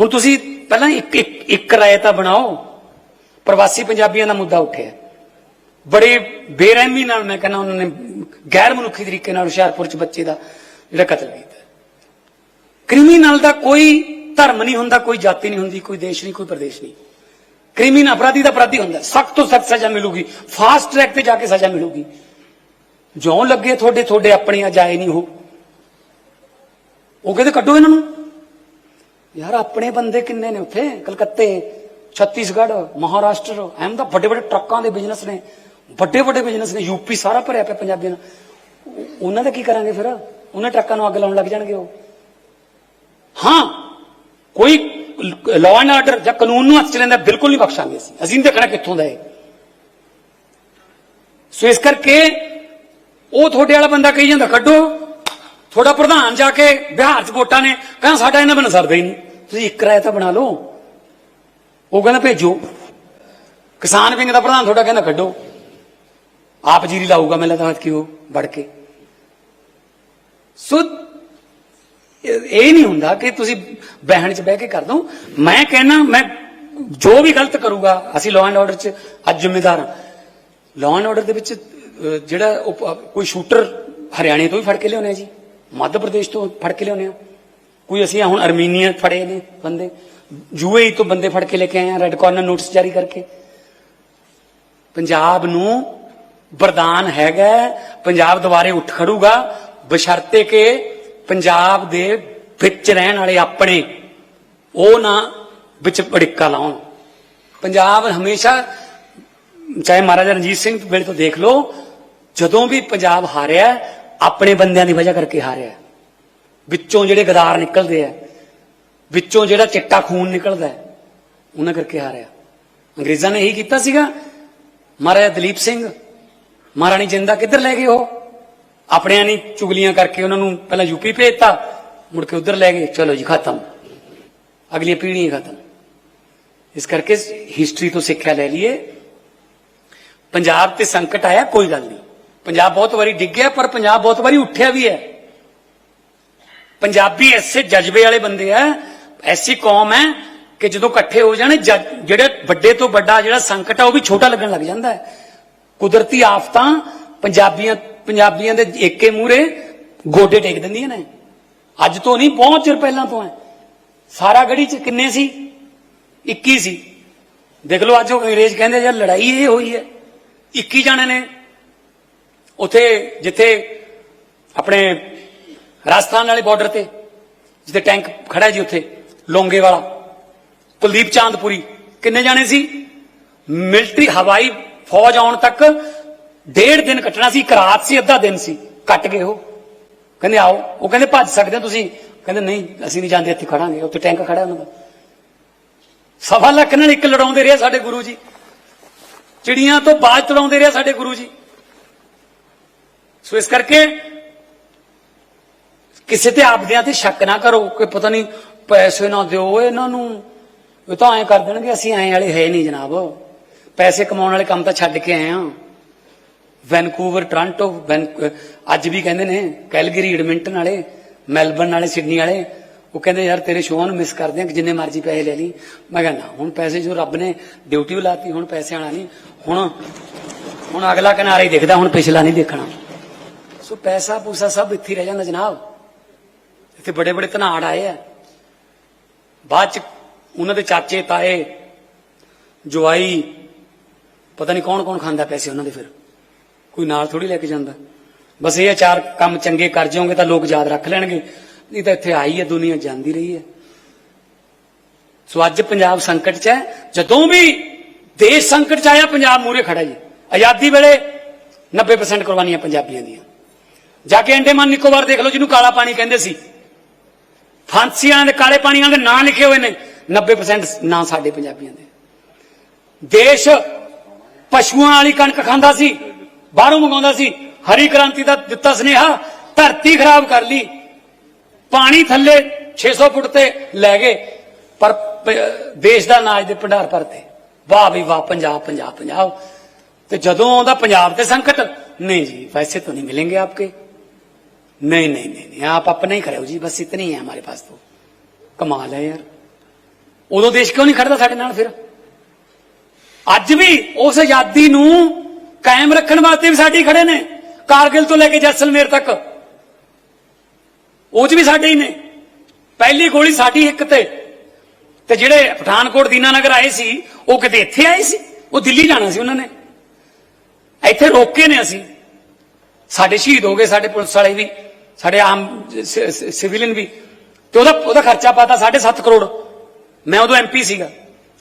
ਹੁਣ ਤੁਸੀਂ ਪਹਿਲਾਂ ਇੱਕ ਇੱਕ ਇੱਕ ਰਾਏ ਤਾਂ ਬਣਾਓ। ਪ੍ਰਵਾਸੀ ਪੰਜਾਬੀਆਂ ਦਾ ਮੁੱਦਾ ਉੱਠਿਆ। ਬੜੇ ਬੇਰਹਿਮੀ ਨਾਲ ਮੈਂ ਕਹਿੰਦਾ ਉਹਨਾਂ ਨੇ ਗੈਰ ਮਨੁੱਖੀ ਤਰੀਕੇ ਨਾਲ ਹੁਸ਼ਿਆਰਪੁਰ ਚ ਬੱਚੇ ਦਾ ਜਿਹੜਾ ਕਤਲ ਕੀਤਾ। ਕ੍ਰਿਮੀਨਲ ਦਾ ਕੋਈ ਧਰਮ ਨਹੀਂ ਹੁੰਦਾ, ਕੋਈ ਜਾਤੀ ਨਹੀਂ ਹੁੰਦੀ, ਕੋਈ ਦੇਸ਼ ਨਹੀਂ, ਕੋਈ ਪ੍ਰਦੇਸ਼ ਨਹੀਂ। ਕ੍ਰਿਮੀਨਲ ਅਪਰਾਧੀ ਦਾ ਅਪਰਾਧੀ ਹੁੰਦਾ। ਸਖਤ ਤੋਂ ਸਖਤ ਸਜ਼ਾ ਮਿਲੂਗੀ। ਫਾਸਟ ਟਰੈਕ ਤੇ ਜਾ ਕੇ ਸਜ਼ਾ ਮਿਲੂਗੀ। ਜਿਉਂ ਲੱਗੇ ਤੁਹਾਡੇ ਤੁਹਾਡੇ ਆਪਣੇ ਆ, ਜਾਏ ਨਹੀਂ ਹੋ ਉਹ ਕਹਿੰਦੇ ਕੱਢੋ ਇਹਨਾਂ ਨੂੰ। ਯਾਰ ਆਪਣੇ ਬੰਦੇ ਕਿੰਨੇ ਨੇ ਉੱਥੇ? ਕਲਕੱਤੇ, ਛੱਤੀਸਗੜ੍ਹ, ਮਹਾਰਾਸ਼ਟਰ ਅਹਿਮਦਾ ਵੱਡੇ ਵੱਡੇ ਟਰੱਕਾਂ ਦੇ ਬਿਜ਼ਨਸ ਨੇ। ਵੱਡੇ ਵੱਡੇ ਬਿਜ਼ਨਸ ਨੇ। ਯੂਪੀ ਸਾਰਾ ਭਰਿਆ ਪਿਆ ਪੰਜਾਬੀਆਂ ਨਾਲ। ਉਹਨਾਂ ਦਾ ਕੀ ਕਰਾਂਗੇ ਫਿਰ? ਉਹਨਾਂ ਟਰੱਕਾਂ ਨੂੰ ਅੱਗ ਲਾਉਣ ਲੱਗ ਜਾਣਗੇ ਉਹ। ਹਾਂ, ਕੋਈ ਲਾਅ ਐਂਡ ਆਰਡਰ ਜਾਂ ਕਾਨੂੰਨ ਨੂੰ ਹੱਥ ਚ ਲੈਂਦਾ ਬਿਲਕੁਲ ਨਹੀਂ ਬਖਸ਼ਾਂਗੇ ਅਸੀਂ। ਅਸੀਂ ਨਹੀਂ ਦੇਖਣਾ ਕਿੱਥੋਂ ਦਾ ਹੈ ਸੋ ਇਸ ਕਰਕੇ ਉਹ ਤੁਹਾਡੇ ਵਾਲਾ ਬੰਦਾ ਕਹੀ ਜਾਂਦਾ, ਕੱਢੋ। ਤੁਹਾਡਾ ਪ੍ਰਧਾਨ ਜਾ ਕੇ ਬਿਹਾਰ ਚ ਵੋਟਾਂ ਨੇ, ਕਹਿੰਦਾ ਸਾਡਾ ਇਹਨਾਂ ਬਿਨਾਂ ਸਰਦਾ ਹੀ ਨਹੀਂ। ਤੁਸੀਂ ਇੱਕ ਰਾਇ ਤਾਂ ਬਣਾ ਲਓ। ਉਹ ਕਹਿੰਦਾ ਭੇਜੋ। ਕਿਸਾਨ ਵਿੰਗ ਦਾ ਪ੍ਰਧਾਨ ਤੁਹਾਡਾ ਕਹਿੰਦਾ ਕੱਢੋ। ਆਪ ਜੀਰੀ ਲਾਊਗਾ ਮੈਂ ਲੱਗਦਾ ਕਿ ਉਹ ਵੜ ਕੇ। ਸੋ, ਇਹ ਨਹੀਂ ਹੁੰਦਾ ਕਿ ਤੁਸੀਂ ਬਹਿਣ 'ਚ ਬਹਿ ਕੇ ਕਰ ਦੋ। ਮੈਂ ਕਹਿਣਾ ਮੈਂ ਜੋ ਵੀ ਗਲਤ ਕਰੂਗਾ, ਅਸੀਂ ਲਾਅ ਐਂਡ ਆਰਡਰ 'ਚ ਅੱਜ ਜ਼ਿੰਮੇਦਾਰ ਹਾਂ। ਲਾਅ ਐਂਡ ਆਰਡਰ ਦੇ ਵਿੱਚ ਜਿਹੜਾ ਉਹ ਕੋਈ ਸ਼ੂਟਰ ਹਰਿਆਣੇ ਤੋਂ ਵੀ ਫੜ ਕੇ ਲਿਆਉਂਦੇ ਆ ਜੀ। ਮੱਧ ਪ੍ਰਦੇਸ਼ ਤੋਂ ਫੜ ਕੇ ਲਿਆਉਂਦੇ ਆ। ਕੋਈ ਅਸੀਂ ਹੁਣ ਅਰਮੀਨੀਆ ਫੜੇ ਨੇ ਬੰਦੇ। ਯੂਏਈ ਤੋਂ ਬੰਦੇ ਫੜ ਕੇ ਲੈ ਕੇ ਆਏ ਆ ਰੈੱਡ ਕਾਰਨਰ ਨੋਟਿਸ ਜਾਰੀ ਕਰਕੇ। ਪੰਜਾਬ ਨੂੰ ਵਰਦਾਨ ਹੈਗਾ ਪੰਜਾਬ ਦੁਬਾਰੇ ਉੱਠ ਖੜੂਗਾ, ਬਸ਼ਰਤੇ ਕਿ ਪੰਜਾਬ ਦੇ ਵਿੱਚ ਰਹਿਣ ਵਾਲੇ ਆਪਣੇ, ਉਹ ਨਾ ਵਿੱਚ ਅੜਿੱਕਾ ਲਾਉਣ। ਪੰਜਾਬ ਹਮੇਸ਼ਾ, ਚਾਹੇ ਮਹਾਰਾਜਾ ਰਣਜੀਤ ਸਿੰਘ ਵੇਲੇ ਤੋਂ ਦੇਖ ਲਓ, ਜਦੋਂ ਵੀ ਪੰਜਾਬ ਹਾਰਿਆ ਆਪਣੇ ਬੰਦਿਆਂ ਦੀ ਵਜ੍ਹਾ ਕਰਕੇ ਹਾਰਿਆ ਵਿੱਚੋਂ ਜਿਹੜੇ ਗਦਾਰ ਨਿਕਲਦੇ ਆ ਵਿੱਚੋਂ ਜਿਹੜਾ ਚਿੱਟਾ ਖੂਨ ਨਿਕਲਦਾ ਉਹਨਾਂ ਕਰਕੇ ਹਾਰਿਆ ਅੰਗਰੇਜ਼ਾਂ ਨੇ ਇਹੀ ਕੀਤਾ ਸੀਗਾ ਮਹਾਰਾਜਾ ਦਲੀਪ ਸਿੰਘ, ਮਹਾਰਾਣੀ ਜਿੰਦਾ ਕਿੱਧਰ ਲੈ ਗਏ ਉਹ? ਆਪਣਿਆਂ ਨੇ ਚੁਗਲੀਆਂ ਕਰਕੇ ਉਹਨਾਂ ਨੂੰ ਪਹਿਲਾਂ ਯੂਪੀ ਭੇਜਤਾ, ਮੁੜ ਕੇ ਉਧਰ ਲੈ ਗਏ। ਚਲੋ ਜੀ, ਖਤਮ। ਅਗਲੀ ਪੀੜ੍ਹੀ ਖਤਮ। ਇਸ ਕਰਕੇ ਹਿਸਟਰੀ ਤੋਂ ਸਿੱਖਿਆ ਲੈ ਲਈਏ। ਪੰਜਾਬ ਤੇ ਸੰਕਟ ਆਇਆ, ਕੋਈ ਗੱਲ ਨਹੀਂ। ਪੰਜਾਬ ਬਹੁਤ ਵਾਰੀ ਡਿੱਗਿਆ, ਪਰ ਪੰਜਾਬ ਬਹੁਤ ਵਾਰੀ ਉੱਠਿਆ ਵੀ ਹੈ। ਪੰਜਾਬੀ ਐਸੇ ਜਜ਼ਬੇ ਵਾਲੇ ਬੰਦੇ ਆ, ਐਸੀ ਕੌਮ ਹੈ ਕਿ ਜਦੋਂ ਇਕੱਠੇ ਹੋ ਜਾਣ ਜੱਜ- ਜਿਹੜੇ ਵੱਡੇ ਤੋਂ ਵੱਡਾ ਜਿਹੜਾ ਸੰਕਟ ਆ, ਉਹ ਵੀ ਛੋਟਾ ਲੱਗਣ ਲੱਗ ਜਾਂਦਾ ਹੈ। ਕੁਦਰਤੀ ਆਫਤਾਂ ਪੰਜਾਬੀਆਂ ਪੰਜਾਬੀਆਂ ਦੇ ਏਕੇ ਮੂਰੇ ਗੋਡੇ ਟੇਕ ਦਿੰਦੀਆਂ ਨੇ। ਅੱਜ ਤੋਂ ਨਹੀਂ, ਬਹੁਤ ਚਿਰ ਪਹਿਲਾਂ ਤੋਂ ਹੈ। ਸਾਰਾ ਗੜੀ ਚ ਕਿੰਨੇ ਸੀ? 21 ਸੀ। ਦੇਖ ਲਓ, ਅੱਜ ਉਹ ਅੰਗਰੇਜ਼ ਕਹਿੰਦੇ ਯਾਰ ਲੜਾਈ ਇਹ ਹੋਈ ਹੈ। 21 ਜਾਣੇ ਨੇ। ਉੱਥੇ ਜਿੱਥੇ ਆਪਣੇ ਰਾਜਸਥਾਨ ਵਾਲੇ ਬਾਰਡਰ ਤੇ, ਜਿੱਥੇ ਟੈਂਕ ਖੜਾ ਜੀ ਉੱਥੇ, ਲੋਂਗੇ ਵਾਲਾ, ਕੁਲਦੀਪ ਚਾਂਦਪੁਰੀ। ਕਿੰਨੇ ਜਾਣੇ ਸੀ? ਮਿਲਟਰੀ ਹਵਾਈ ਫੌਜ ਆਉਣ ਤੱਕ ਡੇਢ ਦਿਨ ਕੱਟਣਾ ਸੀ, ਇੱਕ ਰਾਤ ਸੀ, ਅੱਧਾ ਦਿਨ ਸੀ। ਕੱਟ ਗਏ ਉਹ। ਕਹਿੰਦੇ ਆਓ। ਉਹ ਕਹਿੰਦੇ ਭੱਜ ਸਕਦੇ ਹੋ ਤੁਸੀਂ। ਕਹਿੰਦੇ ਨਹੀਂ, ਅਸੀਂ ਨਹੀਂ ਜਾਂਦੇ, ਇੱਥੇ ਖੜਾਂਗੇ। ਉੱਥੇ ਟੈਂਕ ਖੜਾ ਉਹਨਾਂ ਦਾ। ਸਵਾ ਲੱਖ ਨਾਲ ਇੱਕ ਲੜਾਉਂਦੇ ਰਹੇ ਸਾਡੇ ਗੁਰੂ ਜੀ। ਚਿੜੀਆਂ ਤੋਂ ਬਾਜ ਤੜਾਉਂਦੇ ਰਹੇ ਸਾਡੇ ਗੁਰੂ ਜੀ। ਸੋ ਇਸ ਕਰਕੇ ਕਿਸੇ ਤੇ ਆਪਦਿਆਂ ਤੇ ਸ਼ੱਕ ਨਾ ਕਰੋ ਕਿ ਪਤਾ ਨਹੀਂ ਪੈਸੇ ਨਾ ਦਿਓ ਇਹਨਾਂ ਨੂੰ। ਇਹ ਤਾਂ ਐਂ ਕਰ ਦੇਣਗੇ, ਅਸੀਂ ਐਂ ਵਾਲੇ ਹੈ ਨਹੀਂ ਜਨਾਬ। ਪੈਸੇ ਕਮਾਉਣ ਵਾਲੇ ਕੰਮ ਤਾਂ ਛੱਡ ਕੇ ਆਏ ਆ ਵੈਨਕੂਵਰ, ਟ੍ਰਾਂਟੋ, ਵੈਨ ਅੱਜ ਵੀ ਕਹਿੰਦੇ ਨੇ, ਕੈਲਗਰੀ, ਐਡਮਿੰਟਨ ਵਾਲੇ, ਮੈਲਬਰਨ ਵਾਲੇ, ਸਿਡਨੀ ਵਾਲੇ, ਉਹ ਕਹਿੰਦੇ, ਯਾਰ ਤੇਰੇ ਸ਼ੋਅ ਨੂੰ ਮਿਸ ਕਰਦੇ ਆ ਕਿ ਜਿੰਨੇ ਮਰਜ਼ੀ ਪੈਸੇ ਲੈ ਲਈ। ਮੈਂ ਕਹਿੰਦਾ ਹੁਣ ਪੈਸੇ ਜੋ ਰੱਬ ਨੇ ਡਿਊਟੀ ਵੀ ਲਾਤੀ, ਹੁਣ ਪੈਸੇ ਆਣਾ ਨਹੀਂ। ਹੁਣ ਹੁਣ ਅਗਲਾ ਕਿਨਾਰਾ ਹੀ ਦੇਖਦਾ, ਹੁਣ ਪਿਛਲਾ ਨਹੀਂ ਦੇਖਣਾ। ਸੋ ਪੈਸਾ ਪੂਸਾ ਸਭ ਇੱਥੇ ਰਹਿ ਜਾਂਦਾ ਜਨਾਬ। ਇੱਥੇ ਬੜੇ ਬੜੇ ਧਨਾੜ ਆਏ ਆ। ਬਾਅਦ ਚ ਉਹਨਾਂ ਦੇ ਚਾਚੇ, ਤਾਏ, ਜਵਾਈ, ਪਤਾ ਨਹੀਂ ਕੌਣ ਕੌਣ ਖਾਂਦਾ ਪੈਸੇ ਉਹਨਾਂ ਦੇ ਫਿਰ। ਕੋਈ ਨਾਲ ਥੋੜੀ ਲੈ ਕੇ ਜਾਂਦਾ। ਬਸ ਇਹ ਆ ਚਾਰ ਕੰਮ ਚੰਗੇ ਕਰ ਜਾਓਗੇ ਤਾਂ ਲੋਕ ਯਾਦ ਰੱਖ ਲੈਣਗੇ। ਨਹੀਂ ਤਾਂ ਇੱਥੇ ਆਈ ਹੈ ਦੁਨੀਆ ਜਾਂਦੀ ਰਹੀ ਹੈ ਸੋ ਅੱਜ ਪੰਜਾਬ ਸੰਕਟ 'ਚ ਹੈ। ਜਦੋਂ ਵੀ ਦੇਸ਼ ਸੰਕਟ 'ਚ ਆਇਆ, ਪੰਜਾਬ ਮੂਰੇ ਖੜਾ ਜੀ। ਆਜ਼ਾਦੀ ਵੇਲੇ 90% ਕੁਰਬਾਨੀਆਂ ਪੰਜਾਬੀਆਂ ਦੀਆਂ। ਜਾ ਕੇ ਅੰਡੇਮਾਨ ਨਿਕੋਬਾਰ ਦੇਖ ਲਓ, ਜਿਹਨੂੰ ਕਾਲਾ ਪਾਣੀ ਕਹਿੰਦੇ ਸੀ। ਫਾਂਸੀਆਂ ਦੇ ਕਾਲੇ ਪਾਣੀਆਂ ਦੇ ਨਾਂ ਲਿਖੇ ਹੋਏ ਨੇ। 90% ਨਾਂ ਸਾਡੇ ਪੰਜਾਬੀਆਂ ਦੇ। ਦੇਸ਼ ਪਸ਼ੂਆਂ ਵਾਲੀ ਕਣਕ ਖਾਂਦਾ ਸੀ, ਬਾਹਰੋਂ ਮੰਗਾਉਂਦਾ ਸੀ। ਹਰੀ ਕ੍ਰਾਂਤੀ ਦਾ ਦਿੱਤਾ ਸਨੇਹਾ, ਧਰਤੀ ਖਰਾਬ ਕਰ ਲਈ। ਪਾਣੀ ਥੱਲੇ 600 ਫੁੱਟ ਤੇ ਲੈ ਗਏ। ਪਰ ਦੇਸ਼ ਦਾ ਅਨਾਜ ਦੇ ਭੰਡਾਰ ਭਰਤੇ ਵਾਹ ਵੀ ਵਾਹ, ਪੰਜਾਬ ਪੰਜਾਬ ਪੰਜਾਬ। ਤੇ ਜਦੋਂ ਆਉਂਦਾ ਪੰਜਾਬ ਤੇ ਸੰਕਟ, ਨਹੀਂ ਜੀ ਵੈਸੇ ਤਾਂ ਨਹੀਂ ਮਿਲेंगे ਆਪਕੇ। नहीं नहीं नहीं नहीं आप अपना ही करे हो जी बस इतनी ही है हमारे पास तो कमाल है यार ਉਦੋਂ ਦੇਸ਼ ਕਿਉਂ ਨਹੀਂ ਖੜਦਾ ਸਾਡੇ ਨਾਲ ਫਿਰ ਅੱਜ ਵੀ ਉਸ ਆਜ਼ਾਦੀ ਨੂੰ ਕਾਇਮ ਰੱਖਣ ਵਾਸਤੇ ਵੀ ਸਾਡੇ ਹੀ ਖੜੇ ਨੇ ਕਾਰਗਿਲ ਤੋਂ ਲੈ ਕੇ ਜੈਸਲਮੇਰ ਤੱਕ ਉਹ 'ਚ ਵੀ ਸਾਡੇ ਹੀ ਨੇ ਪਹਿਲੀ ਗੋਲੀ ਸਾਡੀ ਇੱਕ ਤੇ ਤੇ ਜਿਹੜੇ ਪਠਾਨਕੋਟ ਦੀਨਾਨਗਰ ਆਏ ਸੀ ਉਹ ਕਿਤੇ ਇੱਥੇ ਆਏ ਸੀ ਉਹ ਦਿੱਲੀ ਜਾਣਾ ਸੀ ਉਹਨਾਂ ਨੇ ਇੱਥੇ ਰੋਕੇ ਨੇ ਅਸੀਂ ਸਾਡੇ ਸ਼ਹੀਦ ਹੋ ਗਏ ਸਾਡੇ ਪੁਲਿਸ ਵਾਲੇ ਵੀ ਸਾਡੇ ਆਮ ਸਿਵਿਲੀਅਨ ਵੀ। ਤੇ ਉਹਦਾ ਉਹਦਾ ਖਰਚਾ ਪਾਤਾ 7.5 ਕਰੋੜ। ਮੈਂ ਉਦੋਂ ਐਮਪੀ ਸੀਗਾ।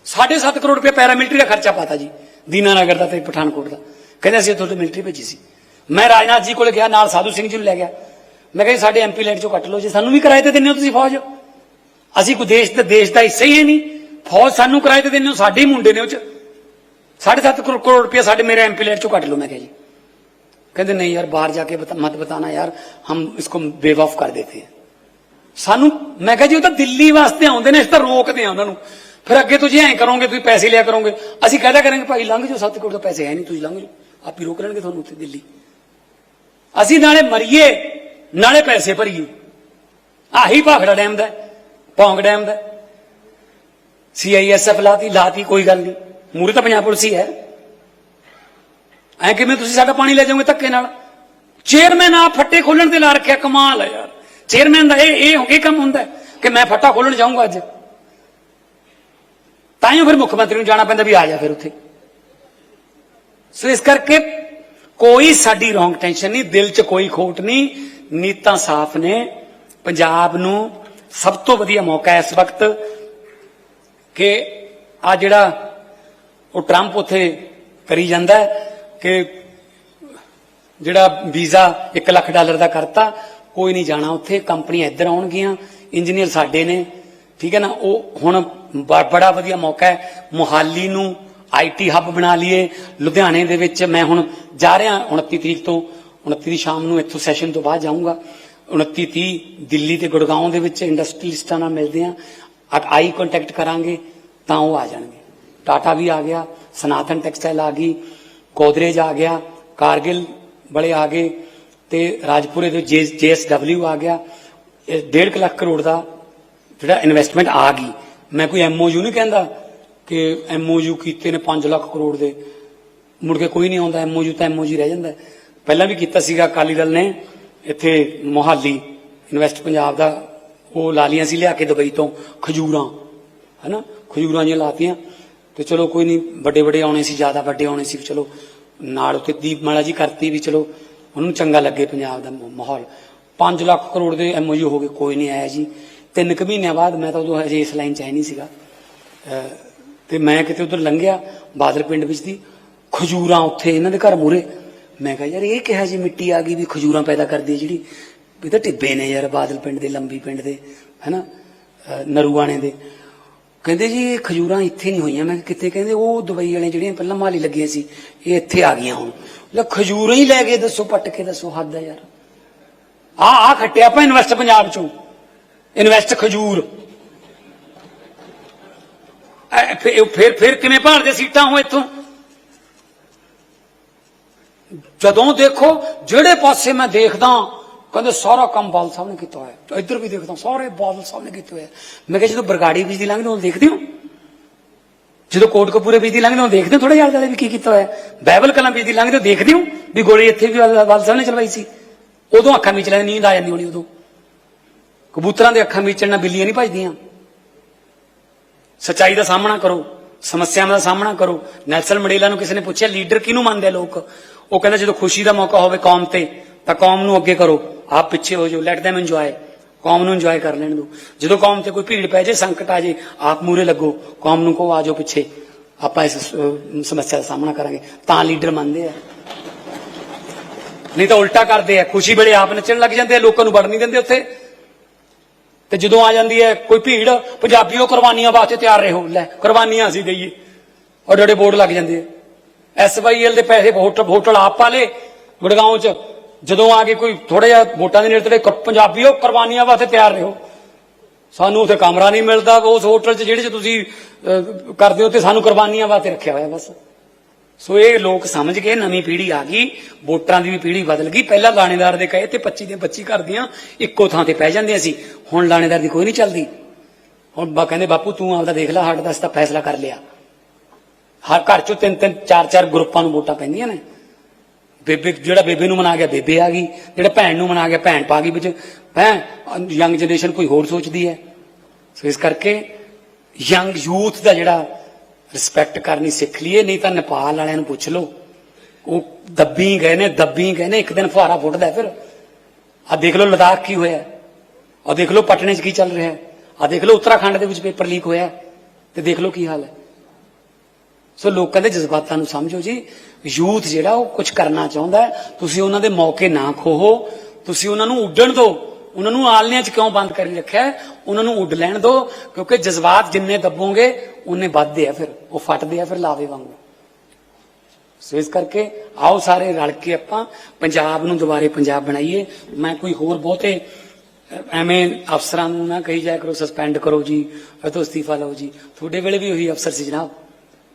7.5 ਕਰੋੜ ਰੁਪਏ ਪੈਰਾਮਿਲਟਰੀ ਦਾ ਖਰਚਾ ਪਾਤਾ ਜੀ, ਦੀਨਾਨਗਰ ਦਾ ਤੇ ਪਠਾਨਕੋਟ ਦਾ। ਕਹਿੰਦੇ ਅਸੀਂ ਤੁਹਾਡੇ ਮਿਲਟਰੀ ਭੇਜੀ ਸੀ। ਮੈਂ ਰਾਜਨਾਥ ਜੀ ਕੋਲ ਗਿਆ, ਨਾਲ ਸਾਧੂ ਸਿੰਘ ਜੀ ਨੂੰ ਲੈ ਗਿਆ। ਮੈਂ ਕਿਹਾ ਜੀ, ਸਾਡੇ ਐਮਪੀ ਲੈਟ ਚੋਂ ਕੱਟ ਲਓ ਜੀ, ਸਾਨੂੰ ਵੀ ਕਿਰਾਏ ਤੇ ਦਿੰਦੇ ਹੋ ਤੁਸੀਂ ਫੌਜ? ਅਸੀਂ ਕੋਈ ਦੇਸ਼ ਤੇ, ਦੇਸ਼ ਦਾ ਹਿੱਸਾ ਹੀ ਹੈ ਨਹੀਂ। ਫੌਜ ਸਾਨੂੰ ਕਿਰਾਏ ਤੇ ਦਿੰਦੇ ਹੋ, ਸਾਡੇ ਹੀ ਮੁੰਡੇ ਨੇ ਉਹ ਚ। 7.5 ਕਰੋੜ ਕਰੋੜ ਰੁਪਏ ਸਾਡੇ ਮੇਰੇ ਐਮਪੀ ਲੈਟ ਚੋਂ ਕੱਟ ਲਓ, ਮੈਂ ਕਿਹਾ ਜੀ। ਕਹਿੰਦੇ ਨਹੀਂ ਯਾਰ ਬਾਹਰ ਜਾ ਕੇ ਮਤ ਬਤਾਣਾ ਯਾਰ, ਹਮ ਇਸਕੋ ਬੇਵਫ ਕਰ ਦੇਤੇ ਸਾਨੂੰ, ਮੈਂ ਕਿਹਾ ਜੀ ਉਹ ਤਾਂ ਦਿੱਲੀ ਵਾਸਤੇ ਆਉਂਦੇ ਨੇ ਇਸ ਤਾਂ ਰੋਕਦੇ ਆ ਉਹਨਾਂ ਨੂੰ। ਫਿਰ ਅੱਗੇ ਤੁਸੀਂ ਐਂ ਕਰੋਗੇ, ਤੁਸੀਂ ਪੈਸੇ ਲਿਆ ਕਰੋਗੇ। ਅਸੀਂ ਕਹਦਾ ਕਰਾਂਗੇ, ਭਾਈ ਲੰਘ ਜਾਓ, ਸੱਤ ਕਰੋੜ ਦਾ ਪੈਸੇ ਹੈ ਨਹੀਂ, ਤੁਸੀਂ ਲੰਘ ਜਾਓ। ਆਪ ਹੀ ਰੋਕ ਲੈਣਗੇ ਤੁਹਾਨੂੰ ਉੱਥੇ ਦਿੱਲੀ। ਅਸੀਂ ਨਾਲੇ ਮਰੀਏ, ਨਾਲੇ ਪੈਸੇ ਭਰੀਏ। ਆਹੀ ਭਾਖੜਾ ਡੈਮ ਦਾ ਪੌਂਗ ਡੈਮ ਦਾ ਸੀਆਈਐਸਐਫ ਲਾਤੀ ਲਾਤੀ ਕੋਈ ਗੱਲ ਨਹੀਂ। ਮੂਰੇ ਤਾਂ ਪੰਜਾਬ ਪੁਲਿਸ ਹੀ ਹੈ। ਐ ਕਿਵੇਂ ਤੁਸੀਂ ਸਾਡਾ ਪਾਣੀ ਲੈ ਜਾਓਗੇ ਧੱਕੇ ਨਾਲ? ਚੇਅਰਮੈਨ ਆ ਫੱਟੇ ਖੋਲਣ ਤੇ ਲਾ ਰੱਖਿਆ, ਕਮਾਲ ਹੈ ਯਾਰ। ਚੇਅਰਮੈਨ ਦਾ ਇਹ ਇਹ ਇਹ ਕੰਮ ਹੁੰਦਾ ਕਿ ਮੈਂ ਫੱਟਾ ਖੋਲਣ ਜਾਊਂਗਾ ਅੱਜ। ਤਾਂ ਹੀ ਫਿਰ ਮੁੱਖ ਮੰਤਰੀ ਨੂੰ ਜਾਣਾ ਪੈਂਦਾ ਵੀ ਆ ਜਾ ਫਿਰ ਉੱਥੇ। ਸੋ ਇਸ ਕਰਕੇ ਕੋਈ ਸਾਡੀ ਰੋਂਗ ਟੈਨਸ਼ਨ ਨਹੀਂ, ਦਿਲ 'ਚ ਕੋਈ ਖੋਟ ਨਹੀਂ, ਨੀਤਾਂ ਸਾਫ਼ ਨੇ। ਪੰਜਾਬ ਨੂੰ ਸਭ ਤੋਂ ਵਧੀਆ ਮੌਕਾ ਹੈ ਇਸ ਵਕਤ ਕਿ ਆ ਜਿਹੜਾ ਉਹ ਟਰੰਪ ਉੱਥੇ ਕਰੀ ਜਾਂਦਾ ਹੈ। ਕਿ ਜਿਹੜਾ ਵੀਜ਼ਾ 1 ਲੱਖ ਡਾਲਰ ਦਾ ਕਰਤਾ, ਕੋਈ ਨਹੀਂ ਜਾਣਾ ਉੱਥੇ, ਕੰਪਨੀਆਂ ਇੱਧਰ ਆਉਣਗੀਆਂ, ਇੰਜੀਨੀਅਰ ਸਾਡੇ ਨੇ, ਠੀਕ ਹੈ ਨਾ? ਉਹ ਹੁਣ ਬ- ਬੜਾ ਵਧੀਆ ਮੌਕਾ ਹੈ, ਮੁਹਾਲੀ ਨੂੰ ਆਈਟੀ ਹੱਬ ਬਣਾ ਲਈਏ, ਲੁਧਿਆਣੇ ਦੇ ਵਿੱਚ ਮੈਂ ਹੁਣ ਜਾ ਰਿਹਾ 29 ਤਰੀਕ ਤੋਂ 29 ਦੀ ਸ਼ਾਮ ਨੂੰ ਇੱਥੋਂ ਸੈਸ਼ਨ ਤੋਂ ਬਾਅਦ ਜਾਊਂਗਾ। 29 30 ਦਿੱਲੀ ਤੇ ਗੁੜਗਾਉਂ ਦੇ ਵਿੱਚ ਇੰਡਸਟਰੀਲਿਸਟਾਂ ਨਾਲ ਮਿਲਦੇ ਆ ਆਈ ਕੰਟੈਕਟ ਕਰਾਂਗੇ, ਤਾਂ ਉਹ ਆ ਜਾਣਗੇ। ਟਾਟਾ ਵੀ ਆ ਗਿਆ, ਸਨਾਤਨ ਟੈਕਸਟਾਈਲ ਆ ਗਈ ਗੋਦਰੇਜ ਆ ਗਿਆ, ਕਾਰਗਿਲ ਬੜੇ ਆ ਗਏ ਤੇ ਰਾਜਪੁਰੇ ਦੇ ਜੀਐਸਡਬਲਯੂ ਆ ਗਿਆ। ਇਹ 1.5 ਲੱਖ ਕਰੋੜ ਦਾ ਜਿਹੜਾ ਇਨਵੈਸਟਮੈਂਟ ਆ ਗਈ। ਮੈਂ ਕੋਈ ਐਮਓਯੂ ਨਹੀਂ ਕਹਿੰਦਾ ਕਿ ਐਮਓਯੂ ਕੀਤੇ ਨੇ 5 ਲੱਖ ਕਰੋੜ ਦੇ। ਮੁੜ ਕੇ ਕੋਈ ਨਹੀਂ ਆਉਂਦਾ ਐਮਓਯੂ ਤਾਂ ਐਮਓਯੂ ਰਹਿ ਜਾਂਦਾ। ਪਹਿਲਾਂ ਵੀ ਕੀਤਾ ਸੀਗਾ, ਅਕਾਲੀ ਦਲ ਨੇ ਇੱਥੇ ਮੋਹਾਲੀ ਇਨਵੈਸਟ ਪੰਜਾਬ ਦਾ, ਉਹ ਲਾ ਲੀਆਂ ਸੀ ਲਿਆ ਕੇ ਦੁਬਈ ਤੋਂ, ਖਜੂਰਾਂ, ਹੈਨਾ? ਖਜੂਰਾਂ ਜਿਹੀਆਂ ਲਾਤੀਆਂ। ਤੇ ਚਲੋ ਕੋਈ ਨਹੀਂ, ਵੱਡੇ ਵੱਡੇ ਆਉਣੇ ਸੀ, ਜ਼ਿਆਦਾ ਵੱਡੇ ਆਉਣੇ ਸੀ, ਚਲੋ ਨਾਲ ਉੱਥੇ ਦੀਪਮਾਲਾ ਜੀ ਕਰਤੀ ਵੀ ਚਲੋ, ਉਹਨੂੰ ਚੰਗਾ ਲੱਗੇ ਪੰਜਾਬ ਦਾ ਮਾਹੌਲ। 5 ਲੱਖ ਕਰੋੜ ਦੇ ਐਮਓਯੂ ਹੋ ਗਏ, ਕੋਈ ਨਹੀਂ ਆਇਆ ਜੀ। ਤਿੰਨ ਕੁ ਮਹੀਨਿਆਂ ਬਾਅਦ ਮੈਂ ਤਾਂ ਉਦੋਂ ਹਜੇ ਇਸ ਲਾਈਨ 'ਚ ਹੈ ਨਹੀਂ ਸੀਗਾ। ਤੇ ਮੈਂ ਕਿਤੇ ਉਧਰ ਲੰਘਿਆ, ਬਾਦਲ ਪਿੰਡ ਵਿੱਚ ਦੀ, ਖਜੂਰਾਂ ਉੱਥੇ, ਇਹਨਾਂ ਦੇ ਘਰ ਮੂਰੇ ਮੈਂ ਕਿਹਾ, ਯਾਰ, ਇਹ ਕਿਹਾ ਜੀ ਮਿੱਟੀ ਆ ਗਈ ਵੀ ਖਜੂਰਾਂ ਪੈਦਾ ਕਰਦੀ ਹੈ ਜਿਹੜੀ। ਇਹ ਤਾਂ ਟਿੱਬੇ ਨੇ ਯਾਰ, ਬਾਦਲ ਪਿੰਡ ਦੇ, ਲੰਬੀ ਪਿੰਡ ਦੇ, ਹੈਨਾ? ਅਹ, ਨਰੂਆਣੇ ਦੇ। ਕਹਿੰਦੇ ਜੀ ਇਹ ਖਜੂਰਾਂ ਇੱਥੇ ਨਹੀਂ ਹੋਈਆਂ। ਮੈਂ ਕਿੱਥੇ? ਕਹਿੰਦੇ ਉਹ ਦੁਬਈ ਵਾਲੇ ਜਿਹੜੀਆਂ ਪਹਿਲਾਂ ਮਾਲੀ ਲੱਗੀਆਂ ਸੀ, ਇਹ ਇੱਥੇ ਆ ਗਈਆਂ ਹੁਣ। ਲੈ ਖਜੂਰਾਂ ਹੀ ਲੈ ਗਏ, ਦੱਸੋ, ਪੱਟ ਕੇ ਦੱਸੋ, ਹੱਦ ਹੈ ਯਾਰ। ਆ ਆ ਖੱਟਿਆ ਆਪਾਂ ਇਨਵੈਸਟ ਪੰਜਾਬ ਚੋਂ। ਇਨਵੈਸਟ ਖਜੂਰ। ਫਿਰ ਫਿਰ- ਫਿਰ ਕਿਵੇਂ ਭਾਲਦੇ ਸੀਟਾਂ ਹੋ ਇੱਥੋਂ? ਜਦੋਂ ਦੇਖੋ, ਜਿਹੜੇ ਪਾਸੇ ਮੈਂ ਦੇਖਦਾ ਕਹਿੰਦੇ ਸਾਰਾ ਕੰਮ ਬਾਦਲ ਸਾਹਿਬ ਨੇ ਕੀਤਾ ਹੋਇਆ। ਇੱਧਰ ਵੀ ਦੇਖਦਾ ਸਾਰੇ ਬਾਦਲ ਸਾਹਿਬ ਨੇ ਕੀਤੇ ਹੋਇਆ ਮੈਂ ਕਿਹਾ ਜਦੋਂ ਬਰਗਾੜੀ ਬਿਜਲੀ ਲੰਘਦੇ ਹੋ ਦੇਖਦੇ ਹੋ? ਜਦੋਂ ਕੋਟਕਪੂਰੇ ਬਿਜਲੀ ਲੰਘਦੇ ਹੋ ਦੇਖਦੇ ਹੋ? ਥੋੜਾ ਜਿਹਾ ਜ਼ਿਆਦਾ ਵੀ ਕੀ ਕੀਤਾ ਹੋਇਆ। ਬਾਈਬਲ ਕਲਾਂ ਬਿਜਲੀ ਲੰਘਦੇ ਹੋ ਦੇਖਦੇ ਹੋ ਵੀ ਗੋਲੀ ਇੱਥੇ ਵੀ ਬਾਦਲ ਸਾਹਿਬ ਨੇ ਚਲਵਾਈ ਸੀ? ਉਦੋਂ ਅੱਖਾਂ ਵਿੱਚ ਲੈਂਦੀ ਨੀਂਦ ਆ ਜਾਂਦੀ ਹੋਣੀ ਉਦੋਂ। ਕਬੂਤਰਾਂ ਦੇ ਅੱਖਾਂ ਵਿੱਚ ਨਾਲ ਬਿੱਲੀਆਂ ਨਹੀਂ ਭਜਦੀਆਂ। ਸੱਚਾਈ ਦਾ ਸਾਹਮਣਾ ਕਰੋ, ਸਮੱਸਿਆਵਾਂ ਦਾ ਸਾਹਮਣਾ ਕਰੋ। ਨੈਲਸਨ ਮੰਡੇਲਾ ਨੂੰ ਕਿਸੇ ਨੇ ਪੁੱਛਿਆ, ਲੀਡਰ ਕਿਹਨੂੰ ਮੰਨਦੇ ਆ ਲੋਕ? ਉਹ ਕਹਿੰਦਾ ਜਦੋਂ ਖੁਸ਼ੀ ਦਾ ਮੌਕਾ ਹੋਵੇ ਕੌਮ ਤੇ, ਤਾਂ ਕੌਮ ਨੂੰ ਅੱਗੇ ਕਰੋ। ਆਪ ਪਿੱਛੇ ਹੋ ਜਾਓ ਲੈਟ them ਇੰਜੋਏ ਕੌਮ ਨੂੰ ਇੰਜੋਏ ਕਰ ਲੈਣ ਦਿਓ ਜਦੋਂ ਕੌਮ ਤੇ ਕੋਈ ਭੀੜ ਪੈ ਜੇ ਸੰਕਟ ਆ ਜਾਏ, ਆਪ ਮੂਰੇ ਲੱਗੋ। ਕੌਮ ਨੂੰ ਕਹੋ, ਆ ਜਾਓ ਪਿੱਛੇ। ਆਪਾਂ ਇਸ ਸਮੱਸਿਆ ਦਾ ਸਾਹਮਣਾ ਕਰਾਂਗੇ। ਤਾਂ ਲੀਡਰ ਮੰਨਦੇ ਆ। ਨਹੀਂ ਤਾਂ ਉਲਟਾ ਕਰਦੇ ਆ। ਖੁਸ਼ੀ ਵੇਲੇ ਆਪ ਨੱਚਣ ਲੱਗ ਜਾਂਦੇ ਆ, ਲੋਕਾਂ ਨੂੰ ਵੜ ਨਹੀਂ ਦਿੰਦੇ ਉੱਥੇ। ਤੇ ਜਦੋਂ ਆ ਜਾਂਦੀ ਹੈ ਕੋਈ ਭੀੜ, ਪੰਜਾਬੀਓ ਕੁਰਬਾਨੀਆਂ ਵਾਸਤੇ ਤਿਆਰ ਰਹੋ। ਲੈ, ਕੁਰਬਾਨੀਆਂ ਅਸੀਂ ਦਈਏ। ਔਰ ਜਿਹੜੇ ਬੋਰਡ ਲੱਗ ਜਾਂਦੇ ਆ। ਐਸਵਾਈਐਲ ਦੇ ਪੈਸੇ ਹੋਟਲ ਹੋਟਲ ਆਪ ਪਾਲੇ ਗੁੜਗਾਉਂ ਚ। ਜਦੋਂ ਆ ਕੇ ਕੋਈ ਥੋੜਾ ਜਿਹਾ ਵੋਟਾਂ ਦੇ ਨੇੜੇ ਤੇ ਪੰਜਾਬੀਓ ਕੁਰਬਾਨੀਆਂ ਵਾਸਤੇ ਤਿਆਰ ਰਹੋ। ਸਾਨੂੰ ਉੱਥੇ ਕਮਰਾ ਨਹੀਂ ਮਿਲਦਾ, ਉਸ ਹੋਟਲ 'ਚ ਜਿਹੜੇ 'ਚ ਤੁਸੀਂ ਕਰਦੇ ਹੋ ਤੇ ਸਾਨੂੰ ਕੁਰਬਾਨੀਆਂ ਵਾਸਤੇ ਰੱਖਿਆ ਹੋਇਆ ਬਸ। ਸੋ ਇਹ ਲੋਕ ਸਮਝ ਕੇ ਨਵੀਂ ਪੀੜ੍ਹੀ ਆ ਗਈ, ਵੋਟਰਾਂ ਦੀ ਵੀ ਪੀੜ੍ਹੀ ਬਦਲ ਗਈ। ਪਹਿਲਾਂ ਲਾਣੇਦਾਰ ਦੇ ਕਹੇ ਤੇ 25 ਦੇ 25 ਕਰਦੀਆਂ ਇੱਕੋ ਥਾਂ ਤੇ ਪੈ ਜਾਂਦੀਆਂ ਸੀ। ਹੁਣ ਲਾਣੇਦਾਰ ਦੀ ਕੋਈ ਨਹੀਂ ਚੱਲਦੀ। ਹੁਣ ਬਾ, ਕਹਿੰਦੇ, ਬਾਪੂ, ਤੂੰ ਆਪਦਾ ਦੇਖ ਲੈ ਸਾਡਾ ਤਾਂ ਫੈਸਲਾ ਕਰ ਲਿਆ। ਹਰ ਘਰ ਚੋਂ ਤਿੰਨ ਤਿੰਨ ਚਾਰ ਚਾਰ ਗਰੁੱਪਾਂ ਨੂੰ ਵੋਟਾਂ ਪੈਂਦੀਆਂ ਨੇ। ਬੇਬੇ ਜਿਹੜਾ ਬੇਬੇ ਨੂੰ ਮਨਾ ਗਿਆ, ਬੇਬੇ ਆ ਗਈ, ਜਿਹੜਾ ਭੈਣ ਨੂੰ ਮਨਾ ਗਿਆ, ਭੈਣ ਪਾ ਗਈ ਵਿੱਚ। ਹੈ? ਯੰਗ ਜਨਰੇਸ਼ਨ ਕੋਈ ਹੋਰ ਸੋਚਦੀ ਹੈ? ਸੋ ਇਸ ਕਰਕੇ ਯੰਗ ਯੂਥ ਦਾ ਜਿਹੜਾ ਰਿਸਪੈਕਟ ਕਰਨੀ ਸਿੱਖ ਲਈਏ, ਨਹੀਂ ਤਾਂ ਨੇਪਾਲ ਵਾਲਿਆਂ ਨੂੰ ਪੁੱਛ ਲਓ। ਉਹ ਦੱਬੀ ਗਏ ਨੇ, ਦੱਬੀ ਗਏ ਨੇ, ਇੱਕ ਦਿਨ ਫੁਹਾਰਾ ਫੁੱਟਦਾ ਫਿਰ। ਆ ਦੇਖ ਲਓ ਲਦਾਖ ਕੀ ਹੋਇਆ। ਆ ਦੇਖ ਲਓ ਪਟਨੇ 'ਚ ਕੀ ਚੱਲ ਰਿਹਾ ਆ ਦੇਖ ਲਓ ਉੱਤਰਾਖੰਡ ਦੇ ਵਿੱਚ ਪੇਪਰ ਲੀਕ ਹੋਇਆ ਤੇ ਦੇਖ ਲਓ ਕੀ ਹਾਲ ਹੈ। ਸੋ ਲੋਕਾਂ ਦੇ ਜਜ਼ਬਾਤਾਂ ਨੂੰ ਸਮਝੋ ਜੀ। ਯੂਥ ਜਿਹੜਾ ਉਹ ਕੁਝ ਕਰਨਾ ਚਾਹੁੰਦਾ ਤੁਸੀਂ ਉਹਨਾਂ ਦੇ ਮੌਕੇ ਨਾ ਖੋਹੋ। ਤੁਸੀਂ ਉਹਨਾਂ ਨੂੰ ਉੱਡਣ ਦਿਓ। ਉਹਨਾਂ ਨੂੰ ਆਲਣਿਆਂ 'ਚ ਕਿਉਂ ਬੰਦ ਕਰੀ ਰੱਖਿਆ ਉਹਨਾਂ ਨੂੰ ਉੱਡ ਲੈਣ ਦਿਓ, ਕਿਉਂਕਿ ਜਜ਼ਬਾਤ ਜਿੰਨੇ ਦੱਬੋਗੇ ਉਨੇ ਵੱਧਦੇ ਆ ਫਿਰ। ਉਹ ਫਟਦੇ ਆ ਫਿਰ ਲਾਵੇ ਵਾਂਗੂ। ਸੋ ਇਸ ਕਰਕੇ ਆਓ ਸਾਰੇ ਰਲ ਕੇ ਆਪਾਂ ਪੰਜਾਬ ਨੂੰ ਦੁਬਾਰੇ ਪੰਜਾਬ ਬਣਾਈਏ। ਮੈਂ ਕੋਈ ਹੋਰ ਬਹੁਤੇ ਐਵੇਂ ਅਫਸਰਾਂ ਨੂੰ ਨਾ ਕਹੀ ਜਾਇਆ ਕਰੋ ਸਸਪੈਂਡ ਕਰੋ ਜੀ ਇਹ ਤੋਂ ਅਸਤੀਫਾ ਲਓ ਜੀ। ਤੁਹਾਡੇ ਵੇਲੇ ਵੀ ਉਹੀ ਅਫਸਰ ਸੀ ਜਨਾਬ।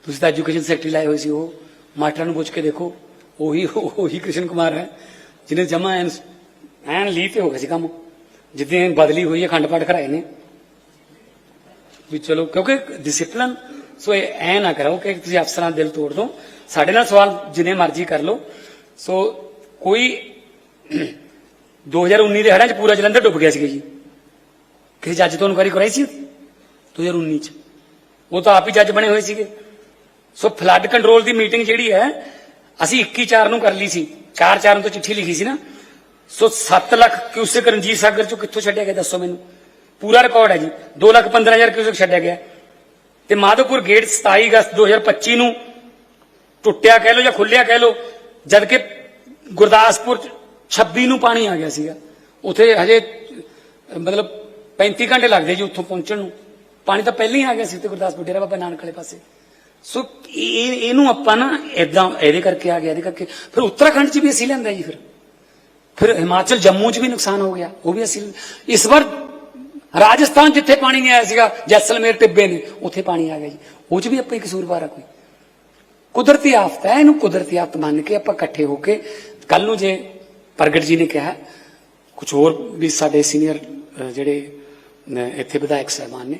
ਤੁਸੀਂ ਤਾਂ ਐਜੂਕੇਸ਼ਨ ਸੈਕਟਰੀ ਲਾਏ ਹੋਏ ਸੀ ਉਹ। ਮਾਸਟਰਾਂ ਨੂੰ ਪੁੱਛ ਕੇ ਦੇਖੋ, ਉਹੀ ਉਹੀ ਕ੍ਰਿਸ਼ਨ ਕੁਮਾਰ ਹੈ, ਜਿਹਨੇ ਜਮਾ ਐਨ ਐਨ ਲੀ ਤੇ ਹੋ ਗਿਆ ਸੀ ਕੰਮ। ਜਿੱਦਾਂ ਬਦਲੀ ਹੋਈ ਹੈ ਖੰਡ ਪਾਠ ਕਰਾਏ ਨੇ। ਵੀ ਚਲੋ, ਕਿਉਂਕਿ ਡਿਸਪਲਿਨ ਸੋ ਇਹ ਐ ਨਾ ਕਰੋ ਕਿ ਤੁਸੀਂ ਅਫਸਰਾਂ ਦਾ ਦਿਲ ਤੋੜ ਦੋ। ਸਾਡੇ ਨਾਲ ਸਵਾਲ ਜਿੰਨੇ ਮਰਜ਼ੀ ਕਰ ਲਓ। ਸੋ ਕੋਈ 2019 ਦੇ ਹੜ੍ਹਾਂ 'ਚ ਪੂਰਾ ਜਲੰਧਰ ਡੁੱਬ ਗਿਆ ਸੀ ਜੀ। ਕਿਸੇ ਜੱਜ ਤੋਂ ਇਨਕੁਆਇਰੀ ਕਰਾਈ ਸੀ 2019 'ਚ। ਉਹ ਤਾਂ ਆਪ ਹੀ ਜੱਜ ਬਣੇ ਹੋਏ ਸੀਗੇ। ਸੋ ਫਲੱਡ ਕੰਟਰੋਲ ਦੀ ਮੀਟਿੰਗ ਜਿਹੜੀ ਹੈ, ਅਸੀਂ 21 ਚਾਰ ਨੂੰ ਕਰ ਲਈ ਸੀ। 4 ਚਾਰ ਨੂੰ ਤਾਂ ਚਿੱਠੀ ਲਿਖੀ ਸੀ ਨਾ। ਸੋ 7 ਲੱਖ ਕਿਊਸਕ ਰਣਜੀਤ ਸਾਗਰ ਚੋਂ ਕਿੱਥੋਂ ਛੱਡਿਆ ਗਿਆ, ਦੱਸੋ ਮੈਨੂੰ? ਪੂਰਾ ਰਿਕਾਰਡ ਹੈ ਜੀ। 2 ਲੱਖ 15000 ਕਿਊਸਕ ਛੱਡਿਆ ਗਿਆ। ਤੇ ਮਾਧੋਪੁਰ ਗੇਟ 27 ਅਗਸਤ 2025 ਨੂੰ ਟੁੱਟਿਆ ਕਹਿ ਲਓ ਜਾਂ ਖੁੱਲਿਆ ਕਹਿ ਲਓ, ਜਦ ਕਿ ਗੁਰਦਾਸਪੁਰ 'ਚ 26 ਨੂੰ ਪਾਣੀ ਆ ਗਿਆ ਸੀਗਾ। ਉਥੇ ਹਜੇ, ਮਤਲਬ 35 ਘੰਟੇ ਲੱਗਦੇ ਜੀ ਉੱਥੋਂ ਪਹੁੰਚਣ ਨੂੰ। ਪਾਣੀ ਤਾਂ ਪਹਿਲਾਂ ਹੀ ਆ ਗਿਆ ਸੀ ਤੇ ਗੁਰਦਾਸਪੁਰ, ਡੇਰਾ ਬਾਬਾ ਨਾਨਕ ਵਾਲੇ ਪਾਸੇ। ਸੋ ਇਹ ਇਹਨੂੰ ਆਪਾਂ ਨਾ ਇਦਾਂ ਇਹਦੇ ਕਰਕੇ ਆ ਗਿਆ, ਇਹਦੇ ਕਰਕੇ। ਫਿਰ ਉੱਤਰਾਖੰਡ 'ਚ ਵੀ ਅਸੀਂ ਲੈਂਦਾ ਜੀ ਫਿਰ। ਫਿਰ ਹਿਮਾਚਲ ਜੰਮੂ 'ਚ ਵੀ ਨੁਕਸਾਨ ਹੋ ਗਿਆ। ਉਹ ਵੀ ਅਸੀਂ ਇਸ ਵਾਰ ਰਾਜਸਥਾਨ ਜਿੱਥੇ ਪਾਣੀ ਨਹੀਂ ਆਇਆ ਸੀਗਾ, ਜੈਸਲਮੇਰ, ਟਿੱਬੇ ਨੇ, ਉੱਥੇ ਪਾਣੀ ਆ ਗਿਆ ਜੀ। ਉਹ 'ਚ ਵੀ ਆਪਾਂ ਹੀ ਕਸੂਰਵਾਰ ਆ ਕੋਈ। ਕੁਦਰਤੀ ਆਫਤ ਹੈ, ਇਹਨੂੰ ਕੁਦਰਤੀ ਆਫਤ ਮੰਨ ਕੇ ਆਪਾਂ ਇਕੱਠੇ ਹੋ ਕੇ ਕੱਲ ਨੂੰ ਜੇ ਪ੍ਰਗਟ ਜੀ ਨੇ ਕਿਹਾ ਕੁਝ ਹੋਰ ਵੀ ਸਾਡੇ ਸੀਨੀਅਰ ਜਿਹੜੇ ਇੱਥੇ ਵਿਧਾਇਕ ਸਾਹਿਬਾਨ ਨੇ,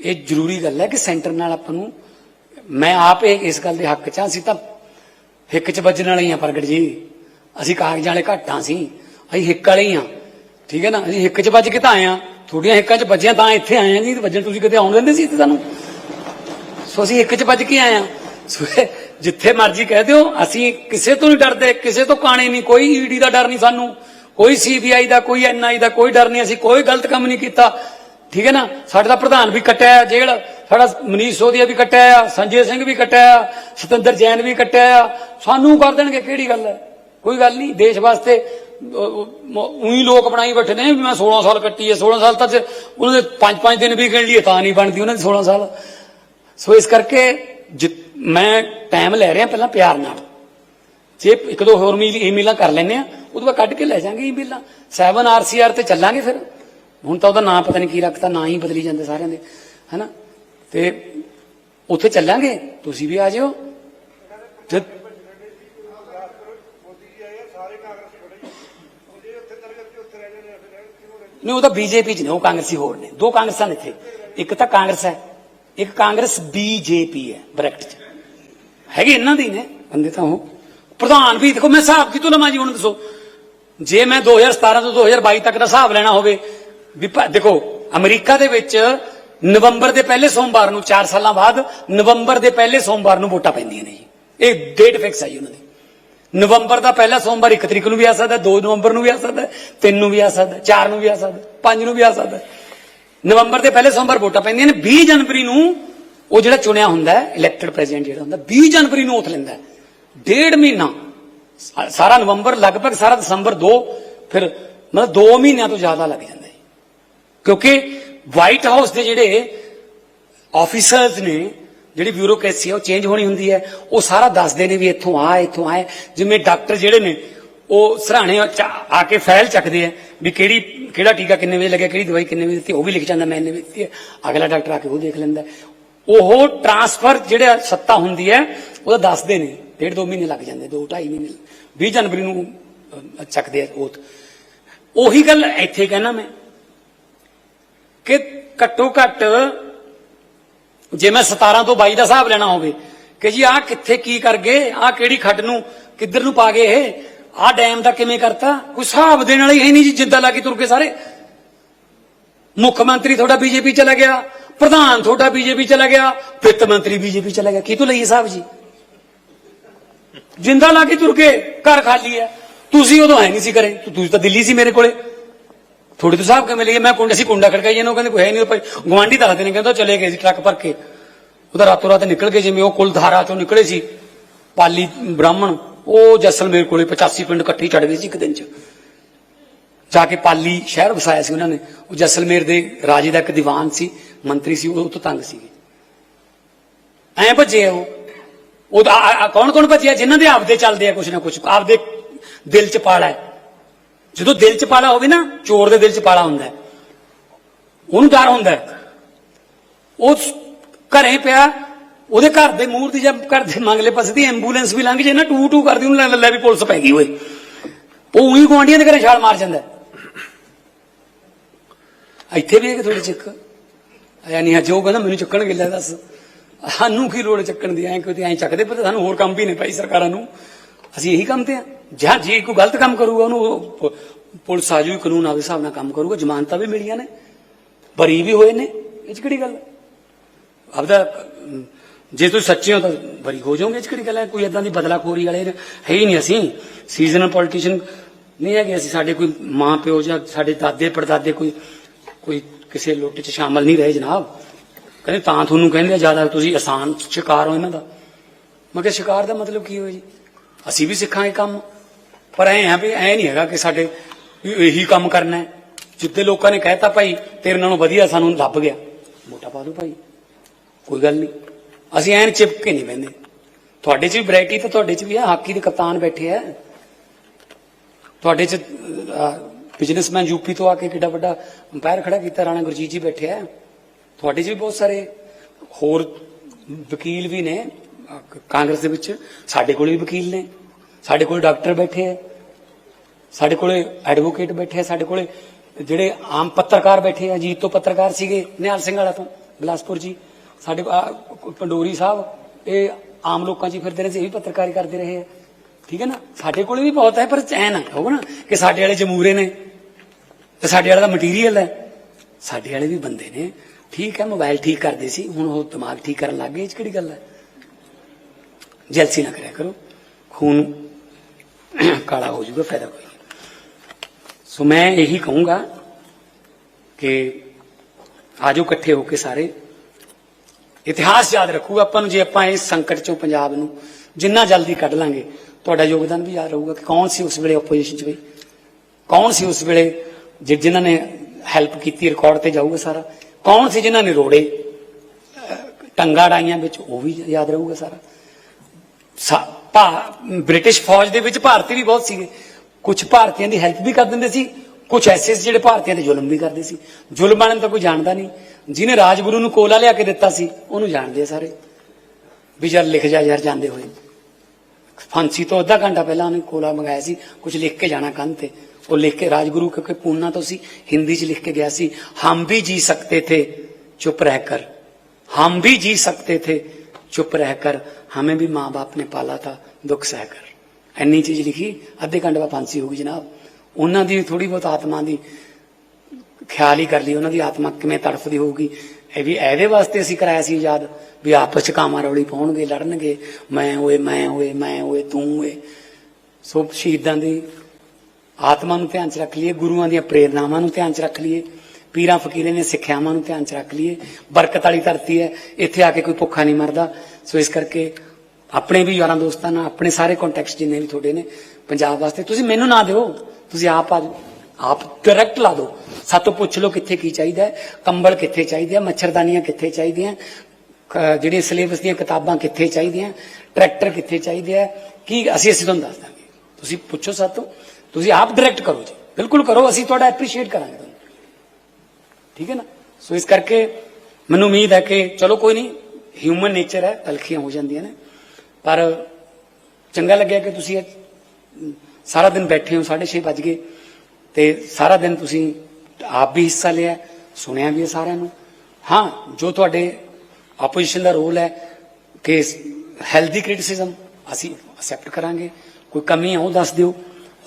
ਇਹ ਜ਼ਰੂਰੀ ਗੱਲ ਹੈ ਕਿ ਸੈਂਟਰ ਨਾਲ ਆਪਾਂ ਨੂੰ ਮੈਂ ਆਪ ਇਹ ਇਸ ਗੱਲ ਦੇ ਹੱਕ 'ਚ ਹਾਂ, ਅਸੀਂ ਤਾਂ ਹਿੱਕ 'ਚ ਵੱਜਣ ਵਾਲੇ ਆ ਪ੍ਰਗਟ ਜੀ। ਅਸੀਂ ਕਾਗਜ਼ਾਂ ਵਾਲੇ ਘਾਟਾਂ ਸੀ ਅਸੀਂ ਹਿੱਕ ਵਾਲੇ ਆ ਠੀਕ ਹੈ ਨਾ? ਅਸੀਂ ਹਿੱਕ 'ਚ ਵੱਜ ਕੇ ਤਾਂ ਆਏ ਆ ਤੁਹਾਡੀਆਂ ਹਿੱਕਾਂ 'ਚ ਵੱਜਿਆ ਤਾਂ ਇੱਥੇ ਆਏ ਆ ਜੀ। ਤੇ ਵੱਜਣ ਤੁਸੀਂ ਕਿਤੇ ਆਉਣ ਦਿੰਦੇ ਸੀ ਇੱਥੇ ਤੁਹਾਨੂੰ ਸੋ ਅਸੀਂ ਇੱਕ ਚ ਵੱਜ ਕੇ ਆਏ ਆ ਸੋ ਜਿੱਥੇ ਮਰਜ਼ੀ ਕਹਿ ਦਿਓ, ਅਸੀਂ ਕਿਸੇ ਤੋਂ ਨਹੀਂ ਡਰਦੇ, ਕਿਸੇ ਤੋਂ ਕਾਣੇ ਨਹੀਂ। ਕੋਈ ਈਡੀ ਦਾ ਡਰ ਨਹੀਂ ਸਾਨੂੰ। ਕੋਈ ਸੀਬੀਆਈ ਦਾ, ਕੋਈ ਐਨਆਈ ਦਾ ਕੋਈ ਡਰ ਨਹੀਂ। ਅਸੀਂ ਕੋਈ ਗਲਤ ਕੰਮ ਨਹੀਂ ਕੀਤਾ। ਠੀਕ ਹੈ ਨਾ? ਸਾਡੇ ਦਾ ਪ੍ਰਧਾਨ ਵੀ ਕੱਟਿਆ ਆ ਜੇਲ੍ਹ। ਸਾਡਾ ਮਨੀਸ਼ ਸੋਦੀਆ ਵੀ ਕੱਟਿਆ ਆ, ਸੰਜੇ ਸਿੰਘ ਵੀ ਕੱਟਿਆ ਆ, ਸਤਿੰਦਰ ਜੈਨ ਵੀ ਕੱਟਿਆ ਆ। ਸਾਨੂੰ ਕਰ ਦੇਣਗੇ, ਕਿਹੜੀ ਗੱਲ ਹੈ? ਕੋਈ ਗੱਲ ਨਹੀਂ, ਦੇਸ਼ ਵਾਸਤੇ ਉਹੀ ਲੋਕ ਬਣਾਈ ਬੈਠੇ ਨੇ ਵੀ ਮੈਂ 16 ਸਾਲ ਕੱਟੀ ਹੈ 16 ਸਾਲ ਤੱਕ ਉਹਨਾਂ ਦੇ 5-5 ਦਿਨ ਵੀ ਗਿਣ ਲਈਏ, ਤਾਂ ਨਹੀਂ ਬਣਦੀ ਉਹਨਾਂ ਦੇ 16 ਸਾਲ। ਸੋ ਇਸ ਕਰਕੇ ਜਿ- ਮੈਂ ਟਾਈਮ ਲੈ ਰਿਹਾ ਪਹਿਲਾਂ ਪਿਆਰ ਨਾਲ। ਜੇ ਇੱਕ ਦੋ ਹੋਰ ਮੀਲ, ਈਮੇਲਾਂ ਕਰ ਲੈਨੇ ਆ ਉਹਦੇ ਬਾਅਦ ਕੱਢ ਕੇ ਲੈ ਜਾਾਂਗੇ ਈਮੇਲਾਂ। 7 ਆਰਸੀਆਰ ਤੇ ਚੱਲਾਂਗੇ ਫਿਰ। ਹੁਣ ਤਾਂ ਉਹਦਾ ਨਾਮ ਪਤਾ ਨਹੀਂ ਕੀ ਰੱਖਤਾ, ਨਾਂ ਹੀ ਬਦਲੀ ਜਾਂਦੇ ਸਾਰਿਆਂ ਦੇ, ਹੈਨਾ? ਤੇ ਉੱਥੇ ਚੱਲਾਂਗੇ? ਤੁਸੀਂ ਵੀ ਆ ਜਿਓ। ਤੇ ਨਹੀਂ ਉਹ ਤਾਂ ਬੀਜੇਪੀ ਚ ਨੇ ਉਹ ਕਾਂਗਰਸੀ ਹੋਰ ਨੇ। ਦੋ ਕਾਂਗਰਸਾਂ ਨੇ ਇੱਥੇ। ਇੱਕ ਤਾਂ ਕਾਂਗਰਸ ਹੈ ਇੱਕ ਕਾਂਗਰਸ ਬੀਜੇਪੀ ਹੈ ਬ੍ਰੈਕਟ ਚ। ਹੈਗੇ ਇਹਨਾਂ ਦੇ ਨੇ ਬੰਦੇ ਤਾਂ ਉਹ। ਪ੍ਰਧਾਨ ਵੀ ਦੇਖੋ ਮੈਂ ਹਿਸਾਬ ਕਿਤੋਂ ਲਵਾਂ ਜੀ ਹੁਣ ਦੱਸੋ। ਜੇ ਮੈਂ 2017 ਤੋਂ 2022 ਤੱਕ ਦਾ ਹਿਸਾਬ ਲੈਣਾ ਹੋਵੇ ਵੀ ਦੇਖੋ ਅਮਰੀਕਾ ਦੇ ਵਿੱਚ ਨਵੰਬਰ ਦੇ ਪਹਿਲੇ ਸੋਮਵਾਰ ਨੂੰ 4 ਸਾਲਾਂ ਬਾਅਦ ਨਵੰਬਰ ਦੇ ਪਹਿਲੇ ਸੋਮਵਾਰ ਨੂੰ ਵੋਟਾਂ ਪੈਂਦੀਆਂ ਨੇ ਜੀ। ਇਹ ਡੇਟ ਫਿਕਸ ਹੈ ਜੀ ਉਹਨਾਂ ਦੀ। ਨਵੰਬਰ ਦਾ ਪਹਿਲਾ ਸੋਮਵਾਰ 1 ਤਰੀਕ ਨੂੰ ਵੀ ਆ ਸਕਦਾ 2 ਨਵੰਬਰ ਨੂੰ ਵੀ ਆ ਸਕਦਾ 3 ਨੂੰ ਵੀ ਆ ਸਕਦਾ 4 ਨੂੰ ਵੀ ਆ ਸਕਦਾ 5 ਨੂੰ ਵੀ ਆ ਸਕਦਾ। ਨਵੰਬਰ ਦੇ ਪਹਿਲੇ ਸੋਮਵਾਰ ਵੋਟਾਂ ਪੈਂਦੀਆਂ ਨੇ 20 ਜਨਵਰੀ ਨੂੰ ਉਹ ਜਿਹੜਾ ਚੁਣਿਆ ਹੁੰਦਾ ਹੈ ਇਲੈਕਟਡ ਪ੍ਰੈਜ਼ੀਡੈਂਟ ਜਿਹੜਾ ਹੁੰਦਾ 20 ਜਨਵਰੀ ਨੂੰ ਉਥ ਲੈਂਦਾ ਡੇਢ ਮਹੀਨਾ ਸਾਰਾ ਨਵੰਬਰ, ਲਗਭਗ ਸਾਰਾ ਦਸੰਬਰ, ਦੋ, ਫਿਰ ਮਤਲਬ 2 ਮਹੀਨਿਆਂ ਤੋਂ ਜ਼ਿਆਦਾ ਲੱਗ ਜਾਂਦਾ ਹੈ। ਕਿਉਂਕਿ ਵਾਈਟ ਹਾਊਸ ਦੇ ਜਿਹੜੇ ਆਫੀਸਰਸ ਨੇ, ਜਿਹੜੀ ਬਿਊਰੋਕ੍ਰੇਸੀ ਹੈ ਉਹ ਚੇਂਜ ਹੋਣੀ ਹੁੰਦੀ ਹੈ। ਉਹ ਸਾਰਾ ਦੱਸਦੇ ਨੇ ਵੀ ਇੱਥੋਂ ਆ, ਇੱਥੋਂ ਆਏ ਜਿਵੇਂ ਡਾਕਟਰ ਜਿਹੜੇ ਨੇ, ਉਹ ਸਰਾਣੇ ਆ ਕੇ ਫਾਈਲ ਚੱਕਦੇ ਆ ਵੀ ਕਿਹੜੀ, ਕਿਹੜਾ ਟੀਕਾ ਕਿੰਨੇ ਵਜੇ ਲੱਗਿਆ, ਕਿਹੜੀ ਦਵਾਈ ਕਿੰਨੇ ਵਜੇ ਦਿੱਤੀ, ਉਹ ਵੀ ਲਿਖ ਜਾਂਦਾ, ਮੈਂ ਇੰਨੇ ਵਜੇ ਦਿੱਤੀ ਹੈ। ਅਗਲਾ ਡਾਕਟਰ ਆ ਕੇ ਉਹ ਦੇਖ ਲੈਂਦਾ ਉਹ ਟਰਾਂਸਫਰ ਜਿਹੜਾ ਸੱਤਾ ਹੁੰਦੀ ਹੈ, ਉਹਦਾ ਦੱਸਦੇ ਨੇ, ਡੇਢ ਦੋ ਮਹੀਨੇ ਲੱਗ ਜਾਂਦੇ, ਦੋ ਢਾਈ ਮਹੀਨੇ 20 ਜਨਵਰੀ ਨੂੰ ਚੱਕਦੇ ਆ ਉਹ। ਉਹੀ ਗੱਲ ਇੱਥੇ ਕਹਿਣਾ ਮੈਂ। ਕਿ ਘੱਟੋ ਘੱਟ ਜੇ ਮੈਂ 17 ਤੋਂ 22 ਦਾ ਹਿਸਾਬ ਲੈਣਾ ਹੋਵੇ, ਕਿ ਜੀ ਆਹ ਕਿੱਥੇ ਕੀ ਕਰ ਗਏ, ਆਹ ਕਿਹੜੀ ਖੱਡ ਨੂੰ ਕਿੱਧਰ ਨੂੰ ਪਾ ਗਏ ਇਹ, ਆਹ ਡੈਮ ਦਾ ਕਿਵੇਂ ਕਰਤਾ, ਕੋਈ ਹਿਸਾਬ ਦੇਣ ਵਾਲੀ ਹੈ ਨਹੀਂ ਜੀ ਜਿੱਦਾਂ ਲਾ ਕੇ ਤੁਰ ਗਏ ਸਾਰੇ। ਮੁੱਖ ਮੰਤਰੀ ਤੁਹਾਡਾ ਬੀਜੇਪੀ ਚਲਾ ਗਿਆ, ਪ੍ਰਧਾਨ ਤੁਹਾਡਾ ਬੀਜੇਪੀ ਚਲਾ ਗਿਆ, ਵਿੱਤ ਮੰਤਰੀ ਬੀਜੇਪੀ ਚਲਾ ਗਿਆ, ਕੀ ਤੋਂ ਲਈ ਹਿਸਾਬ ਜੀ? ਜਿੰਦਾ ਲਾ ਕੇ ਤੁਰ ਕੇ ਘਰ ਖਾਲੀ ਹੈ, ਤੁਸੀਂ ਉਦੋਂ ਹੈ ਨਹੀਂ ਸੀ ਕਰੇ ਤੁਸੀਂ ਤਾਂ ਦਿੱਲੀ ਸੀ ਮੇਰੇ ਕੋਲੇ। ਥੋੜੇ ਤੋਂ ਸਾਹਿਬ ਕਿਵੇਂ ਲਈਏ ਮੈਂ ਕੁੰਡ ਅਸੀਂ ਕੁੰਡਾ ਖੜਕਾਈ ਜਾਂਦੇ, ਉਹ ਕਹਿੰਦੇ ਕੋਈ ਹੈ ਨਹੀਂ ਭਾਈ ਗਵਾਂਢੀ ਦੱਸਦੇ ਨੇ ਕਹਿੰਦਾ ਚਲੇ ਗਏ ਸੀ ਟਰੱਕ ਭਰ ਕੇ। ਉਹਦਾ ਰਾਤੋਂ ਰਾਤ ਨਿਕਲ ਗਏ ਜਿਵੇਂ ਉਹ ਕੁਲ ਧਾਰਾ ਚੋਂ ਨਿਕਲੇ ਸੀ। ਪਾਲੀ ਬ੍ਰਾਹਮਣ, ਉਹ ਜੈਸਲਮੇਰ ਕੋਲੇ 85 ਪਿੰਡ ਇਕੱਠੇ ਚੜ ਗਏ ਸੀ ਇੱਕ ਦਿਨ ਚ। ਜਾ ਕੇ ਪਾਲੀ ਸ਼ਹਿਰ ਵਸਾਇਆ ਸੀ ਉਹਨਾਂ ਨੇ। ਉਹ ਜੈਸਲਮੇਰ ਦੇ ਰਾਜੇ ਦਾ ਇੱਕ ਦੀਵਾਨ ਸੀ, ਮੰਤਰੀ ਸੀ, ਉਹ ਤੋਂ ਤੰਗ ਸੀਗੇ। ਐ ਭੱਜੇ ਆ ਉਹ। ਉਹ ਕੌਣ ਕੌਣ ਭੱਜਿਆ? ਜਿਨ੍ਹਾਂ ਦੇ ਆਪਦੇ ਚੱਲਦੇ ਆ ਕੁਛ ਨਾ ਕੁਛ। ਆਪਦੇ ਦਿਲ ਚ ਪਾਲਾ ਹੈ ਜਦੋਂ ਦਿਲ ਚ ਪਾਲਾ ਹੋਵੇ ਨਾ, ਚੋਰ ਦੇ ਦਿਲ ਚ ਪਾਲਾ ਹੁੰਦਾ ਉਹਨੂੰ ਡਰ ਹੁੰਦਾ ਉਹ ਘਰੇ ਪਿਆ, ਉਹਦੇ ਘਰ ਦੇ ਮੂਹਰ ਦੀ ਜਦ ਘਰ ਦੇ ਮੰਗਲੇ ਪਾਸੇ ਦੀ ਐਂਬੂਲੈਂਸ ਵੀ ਲੰਘ ਜੇ ਨਾ, ਟੂ ਟੂ ਕਰਦੀ, ਉਹਨੂੰ ਲੈ ਲੈ ਵੀ ਪੁਲਿਸ ਪੈ ਗਈ ਓਏ। ਉਹ ਉਹੀ ਗੁਆਂਢੀਆਂ ਦੇ ਘਰੇ ਛਾਲ ਮਾਰ ਜਾਂਦਾ ਇੱਥੇ ਵੀ ਇੱਕ ਥੋੜੀ ਚੱਕ ਆਇਆ ਨਹੀਂ ਅੱਜ ਉਹ ਕਹਿੰਦਾ, ਮੈਨੂੰ ਚੱਕਣ ਗਿੱਲਾ ਦੱਸ। ਸਾਨੂੰ ਕੀ ਲੋੜ ਚੱਕਣ ਦੀ? ਐਂ ਕਿਉਂ ਐਂ ਚੱਕਦੇ ਪਰ ਸਾਨੂੰ ਹੋਰ ਕੰਮ ਵੀ ਨਹੀਂ ਪਾਈ ਸਰਕਾਰਾਂ ਨੂੰ। ਅਸੀਂ ਇਹੀ ਕੰਮ ਤੇ ਆ ਜਾਂ ਜੇ ਕੋਈ ਗਲਤ ਕੰਮ ਕਰੂਗਾ, ਉਹਨੂੰ ਉਹ ਪੁਲਿਸ ਆਜੂ ਕਾਨੂੰਨ ਆਪਦੇ ਹਿਸਾਬ ਨਾਲ ਕੰਮ ਕਰੂਗਾ, ਜ਼ਮਾਨਤਾਂ ਵੀ ਮਿਲੀਆਂ ਨੇ, ਬਰੀ ਵੀ ਹੋਏ ਨੇ, ਇਹ 'ਚ ਕਿਹੜੀ ਗੱਲ ਆਪਦਾ ਜੇ ਤੁਸੀਂ ਸੱਚੇ ਹੋ ਤਾਂ ਬਰੀ ਹੋ ਜਾਓਗੇ, ਇਹ 'ਚ ਕਿਹੜੀ ਗੱਲ ਹੈ? ਕੋਈ ਇਦਾਂ ਦੀ ਬਦਲਾਖੋਰੀ ਵਾਲੇ ਹੈ ਹੀ ਨਹੀਂ ਅਸੀਂ ਸੀਜ਼ਨਲ ਪੋਲੀਟੀਸ਼ੀਅਨ ਨਹੀਂ ਹੈਗੇ ਅਸੀਂ, ਸਾਡੇ ਕੋਈ ਮਾਂ ਪਿਓ ਜਾਂ ਸਾਡੇ ਦਾਦੇ ਪੜਦਾਦੇ ਕੋਈ ਕੋਈ ਕਿਸੇ ਲੁੱਟ 'ਚ ਸ਼ਾਮਲ ਨਹੀਂ ਰਹੇ ਜਨਾਬ। ਕਹਿੰਦੇ ਤਾਂ ਤੁਹਾਨੂੰ ਕਹਿੰਦੇ ਆ, ਜ਼ਿਆਦਾ ਤੁਸੀਂ ਆਸਾਨ ਸ਼ਿਕਾਰ ਹੋ ਇਹਨਾਂ ਦਾ। ਮੈਂ ਕਿਹਾ, ਸ਼ਿਕਾਰ ਦਾ ਮਤਲਬ ਕੀ ਹੋਇਆ ਜੀ? ਅਸੀਂ ਵੀ ਸਿੱਖਾਂਗੇ ਕੰਮ। ਪਰ ਐ ਹੈ ਵੀ ਐ ਨਹੀਂ ਹੈਗਾ ਕਿ ਸਾਡੇ ਵੀ ਇਹੀ ਕੰਮ ਕਰਨਾ ਹੈ। ਜਿੱਦੇ ਲੋਕਾਂ ਨੇ ਕਹਿਤਾ ਭਾਈ, ਤੇਰੇ ਨਾਲੋਂ ਵਧੀਆ ਸਾਨੂੰ ਲੱਭ ਗਿਆ। ਮੋਟਾ ਪਾ ਦੋ ਭਾਈ। ਕੋਈ ਗੱਲ ਨਹੀਂ। ਅਸੀਂ ਐਨ ਚਿਪ ਕੇ ਨਹੀਂ ਬਹਿੰਦੇ। ਤੁਹਾਡੇ 'ਚ ਵੀ ਵੈਰਾਈਟੀ ਤਾਂ ਤੁਹਾਡੇ 'ਚ ਵੀ ਹੈ ਹਾਕੀ ਦੇ ਕਪਤਾਨ ਬੈਠੇ ਆ। ਤੁਹਾਡੇ 'ਚ ਬਿਜ਼ਨਸਮੈਨ ਯੂਪੀ ਤੋਂ ਆ ਕੇ ਕਿੱਡਾ ਵੱਡਾ ਅੰਪਾਇਰ ਖੜਾ ਕੀਤਾ, ਰਾਣਾ ਗੁਰਜੀਤ ਜੀ ਬੈਠੇ ਆ। ਤੁਹਾਡੇ 'ਚ ਵੀ ਬਹੁਤ ਸਾਰੇ ਹੋਰ ਵਕੀਲ ਵੀ ਨੇ। ਕਾਂਗਰਸ ਦੇ ਵਿੱਚ ਸਾਡੇ ਕੋਲ ਵੀ ਵਕੀਲ ਨੇ। ਸਾਡੇ ਕੋਲ ਡਾਕਟਰ ਬੈਠੇ ਆ। ਸਾਡੇ ਕੋਲੇ ਐਡਵੋਕੇਟ ਬੈਠੇ ਆ, ਸਾਡੇ ਕੋਲੇ ਜਿਹੜੇ ਆਮ ਪੱਤਰਕਾਰ ਬੈਠੇ ਆ, ਅਜੀਤ ਤੋਂ ਪੱਤਰਕਾਰ ਸੀਗੇ, ਨਿਹਾਲ ਸਿੰਘ ਵਾਲਾ ਤੋਂ, ਬਿਲਾਸਪੁਰ ਜੀ। ਸਾਡੇ ਆਹ ਪੰਡੋਰੀ ਸਾਹਿਬ, ਇਹ ਆਮ ਲੋਕਾਂ 'ਚ ਹੀ ਫਿਰਦੇ ਰਹੇ ਸੀ, ਇਹ ਵੀ ਪੱਤਰਕਾਰੀ ਕਰਦੇ ਰਹੇ ਆ। ਠੀਕ ਹੈ ਨਾ? ਸਾਡੇ ਕੋਲੇ ਵੀ ਬਹੁਤ ਹੈ, ਪਰ ਚੈਨ ਨਾ ਕਹੋ ਨਾ? ਕਿ ਸਾਡੇ ਵਾਲੇ ਜਮੂਰੇ ਨੇ, ਤੇ ਸਾਡੇ ਵਾਲੇ ਦਾ ਮਟੀਰੀਅਲ ਹੈ। ਸਾਡੇ ਵਾਲੇ ਵੀ ਬੰਦੇ ਨੇ। ਠੀਕ ਹੈ ਮੋਬਾਈਲ ਠੀਕ ਕਰਦੇ ਸੀ, ਹੁਣ ਉਹ ਦਿਮਾਗ ਠੀਕ ਕਰਨ ਲੱਗ ਗਏ, ਇਹ 'ਚ ਕਿਹੜੀ ਗੱਲ ਹੈ? ਜੈਲਸੀ ਨਾ ਕਰਿਆ ਕਰੋ। ਖੂਨ ਕਾਲਾ ਹੋ ਜਾਊਗਾ, ਫਾਇਦਾ ਕੋਈ ਸੋ ਮੈਂ ਇਹੀ ਕਹੂੰਗਾ ਕਿ ਆਜੋ ਇਕੱਠੇ ਹੋ ਕੇ ਸਾਰੇ। ਇਤਿਹਾਸ ਯਾਦ ਰੱਖੂਗਾ ਆਪਾਂ ਨੂੰ, ਜੇ ਆਪਾਂ ਇਸ ਸੰਕਟ ਚੋਂ ਪੰਜਾਬ ਨੂੰ ਜਿੰਨਾ ਜਲਦੀ ਕੱਢ ਲਾਂਗੇ, ਤੁਹਾਡਾ ਯੋਗਦਾਨ ਵੀ ਯਾਦ ਰਹੂਗਾ ਕਿ ਕੌਣ ਸੀ ਉਸ ਵੇਲੇ ਆਪੋਜੀਸ਼ਨ 'ਚ ਬਈ? ਕੌਣ ਸੀ ਉਸ ਵੇਲੇ ਜਿ- ਜਿਨ੍ਹਾਂ ਨੇ ਹੈਲਪ ਕੀਤੀ ਰਿਕਾਰਡ ਤੇ ਜਾਊਗਾ ਸਾਰਾ? ਕੌਣ ਸੀ ਜਿਨ੍ਹਾਂ ਨੇ ਰੋੜੇ ਟੰਗਾ ਡਾਈਆਂ ਵਿੱਚ, ਉਹ ਵੀ ਯਾਦ ਰਹੂਗਾ ਸਾਰਾ। ਸਾ- ਭਾ- ਬ੍ਰਿਟਿਸ਼ ਫੌਜ ਦੇ ਵਿੱਚ ਭਾਰਤੀ ਵੀ ਬਹੁਤ ਸੀਗੇ। ਕੁਝ ਭਾਰਤੀਆਂ ਦੀ ਹੈਲਪ ਵੀ ਕਰ ਦਿੰਦੇ ਸੀ ਕੁਝ ਐਸੇ ਸੀ ਜਿਹੜੇ ਭਾਰਤੀਆਂ ਤੇ ਜ਼ੁਲਮ ਵੀ ਕਰਦੇ ਸੀ। ਜ਼ੁਲਮ ਵਾਲਿਆਂ ਨੂੰ ਤਾਂ ਕੋਈ ਜਾਣਦਾ ਨਹੀਂ। ਜਿਹਨੇ ਰਾਜਗੁਰੂ ਨੂੰ ਕੋਲਾ ਲਿਆ ਕੇ ਦਿੱਤਾ ਸੀ, ਉਹਨੂੰ ਜਾਣਦੇ ਆ ਸਾਰੇ। ਵੀ ਜਦ ਲਿਖ ਜਾ ਯਾਰ, ਜਾਂਦੇ ਹੋਏ। ਫਾਂਸੀ ਤੋਂ ਅੱਧਾ ਘੰਟਾ ਪਹਿਲਾਂ ਉਹਨੇ ਕੋਲਾ ਮੰਗਾਇਆ ਸੀ ਕੁਝ ਲਿਖ ਕੇ ਜਾਣਾ ਕੰਨ ਤੇ। ਉਹ ਲਿਖ ਕੇ ਰਾਜਗੁਰੂ, ਕਿਉਂਕਿ ਪੂਨਾ ਤੋਂ ਸੀ, ਹਿੰਦੀ 'ਚ ਲਿਖ ਕੇ ਗਿਆ ਸੀ, ਹਮ ਵੀ ਜੀ ਸਕਦੇ ਥੇ, ਚੁੱਪ ਰਹਿ ਕਰ। ਹਮ ਵੀ ਜੀ ਸਕਦੇ ਥੇ, ਚੁੱਪ ਰਹਿ ਕਰ। ਹਮੇ ਵੀ ਮਾਂ ਬਾਪ ਨੇ ਪਾਲਾ ਥਾ ਦੁੱਖ ਸਹਿ ਕਰ। ਇੰਨੀ ਚੀਜ਼ ਲਿਖੀ, ਅੱਧੇ ਘੰਟੇ ਬਾਅਦ ਫਾਂਸੀ ਹੋ ਗਈ ਜਨਾਬ। ਉਹਨਾਂ ਦੀ ਥੋੜੀ ਬਹੁਤ ਆਤਮਾ ਦੀ ਖਿਆਲ ਹੀ ਕਰ ਲਈ, ਉਹਨਾਂ ਦੀ ਆਤਮਾ ਕਿਵੇਂ ਤੜਫਦੀ ਹੋਊਗੀ। ਇਹ ਵੀ ਇਹਦੇ ਵਾਸਤੇ ਅਸੀਂ ਕਰਾਇਆ ਸੀ ਯਾਦ, ਵੀ ਆਪਸ ਚ ਕਾਮਾ ਰੌਲੀ ਪਾਉਣਗੇ, ਲੜਨਗੇ। ਮੈਂ ਹੋਏ ਮੈਂ ਹੋਏ ਮੈਂ ਹੋਏ ਤੂੰ ਹੋਏ ਸੋ ਸ਼ਹੀਦਾਂ ਦੀ ਆਤਮਾ ਨੂੰ ਧਿਆਨ ਚ ਰੱਖ ਲਈਏ, ਗੁਰੂਆਂ ਦੀਆਂ ਪ੍ਰੇਰਨਾਵਾਂ ਨੂੰ ਧਿਆਨ ਚ ਰੱਖ ਲਈਏ। ਪੀਰਾਂ, ਫਕੀਰਾਂ ਦੀਆਂ ਸਿੱਖਿਆਵਾਂ ਨੂੰ ਧਿਆਨ ਚ ਰੱਖ ਲਈਏ। ਬਰਕਤ ਵਾਲੀ ਧਰਤੀ ਹੈ, ਇੱਥੇ ਆ ਕੇ ਕੋਈ ਭੁੱਖਾ ਨਹੀਂ ਮਰਦਾ। ਸੋ ਇਸ ਕਰਕੇ ਆਪਣੇ ਵੀ ਯਾਰਾਂ ਦੋਸਤਾਂ ਨਾਲ, ਆਪਣੇ ਸਾਰੇ ਕੰਟੈਕਟ ਜਿੰਨੇ ਵੀ ਤੁਹਾਡੇ ਨੇ ਪੰਜਾਬ ਵਾਸਤੇ, ਤੁਸੀਂ ਮੈਨੂੰ ਨਾ ਦਿਓ, ਤੁਸੀਂ ਆਪ ਆ ਜਾਓ, ਆਪ ਡਾਇਰੈਕਟ ਲਾ ਦਿਓ। ਸਾਤੋਂ ਪੁੱਛ ਲਓ ਕਿੱਥੇ ਕੀ ਚਾਹੀਦਾ ਹੈ, ਕੰਬਲ ਕਿੱਥੇ ਚਾਹੀਦੇ ਆ, ਮੱਛਰਦਾਨੀਆਂ ਕਿੱਥੇ ਚਾਹੀਦੀਆਂ ਜਿਹੜੀਆਂ ਸਿਲੇਬਸ ਦੀਆਂ ਕਿਤਾਬਾਂ ਕਿੱਥੇ ਚਾਹੀਦੀਆਂ ਟਰੈਕਟਰ ਕਿੱਥੇ ਚਾਹੀਦੇ ਆ, ਕੀ ਅਸੀਂ ਅਸੀਂ ਤੁਹਾਨੂੰ ਦੱਸ ਦਾਂਗੇ। ਤੁਸੀਂ ਪੁੱਛੋ ਸਾਤੋਂ ਤੁਸੀਂ ਆਪ ਡਾਇਰੈਕਟ ਕਰੋ ਜੀ। ਬਿਲਕੁਲ ਕਰੋ, ਅਸੀਂ ਤੁਹਾਡਾ ਐਪਰੀਸ਼ੀਏਟ ਕਰਾਂਗੇ ਤੁਹਾਨੂੰ। ਠੀਕ ਹੈ ਨਾ? ਸੋ ਇਸ ਕਰਕੇ ਮੈਨੂੰ ਉਮੀਦ ਹੈ ਕਿ, ਚਲੋ ਕੋਈ ਨਹੀਂ ਹਿਊਮਨ ਨੇਚਰ ਹੈ, ਤਲਖੀਆਂ ਹੋ ਜਾਂਦੀਆਂ ਨੇ। ਪਰ ਚੰਗਾ ਲੱਗਿਆ ਕਿ ਤੁਸੀਂ ਸਾਰਾ ਦਿਨ ਬੈਠੇ ਹੋ 6:30 ਵੱਜ ਗਏ ਤੇ ਸਾਰਾ ਦਿਨ ਤੁਸੀਂ ਆਪ ਵੀ ਹਿੱਸਾ ਲਿਆ, ਸੁਣਿਆ ਵੀ ਹੈ ਸਾਰਿਆਂ ਨੂੰ। ਹਾਂ, ਜੋ ਤੁਹਾਡੇ ਆਪੋਜੀਸ਼ਨ ਦਾ ਰੋਲ ਹੈ ਕਿ ਹੈਲਦੀ ਕ੍ਰਿਟਿਸਿਜ਼ਮ ਅਸੀਂ ਅਸੈਪਟ ਕਰਾਂਗੇ। ਕੋਈ ਕਮੀ ਹੈ ਉਹ ਦੱਸ ਦਿਓ।